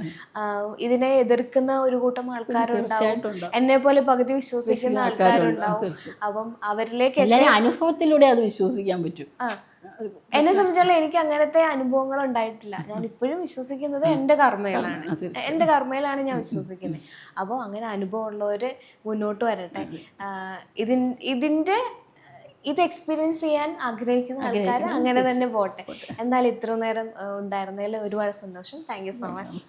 ഇതിനെ എതിർക്കുന്ന ഒരു കൂട്ടം ആൾക്കാരുണ്ടാവും. എന്നെ പോലെ പകുതി വിശ്വസിക്കുന്ന ആൾക്കാരുണ്ട്. ആൾക്കാരുണ്ടാവും. അപ്പം അവരിലേക്ക് അനുഭവത്തിലൂടെ അത് വിശ്വസിക്കാൻ പറ്റും. എന്നെ സംബന്ധിച്ചോളം എനിക്ക് അങ്ങനത്തെ അനുഭവങ്ങൾ ഉണ്ടായിട്ടില്ല. ഞാൻ ഇപ്പോഴും വിശ്വസിക്കുന്നത് എന്റെ കർമ്മയിലാണ്. എന്റെ. എന്റെ കർമ്മയിലാണ് ഞാൻ വിശ്വസിക്കുന്നത്. അപ്പോൾ അങ്ങനെ അനുഭവം ഉള്ളവര് മുന്നോട്ട് വരട്ടെ. ഇതിൻ ഇതിന്റെ ഇത് എക്സ്പീരിയൻസ് ചെയ്യാൻ ആഗ്രഹിക്കുന്ന ആൾക്കാർ അങ്ങനെ തന്നെ പോട്ടെ. എന്തായാലും ഇത്ര നേരം ഉണ്ടായിരുന്നതിൽ ഒരുപാട് സന്തോഷം. Thank you so much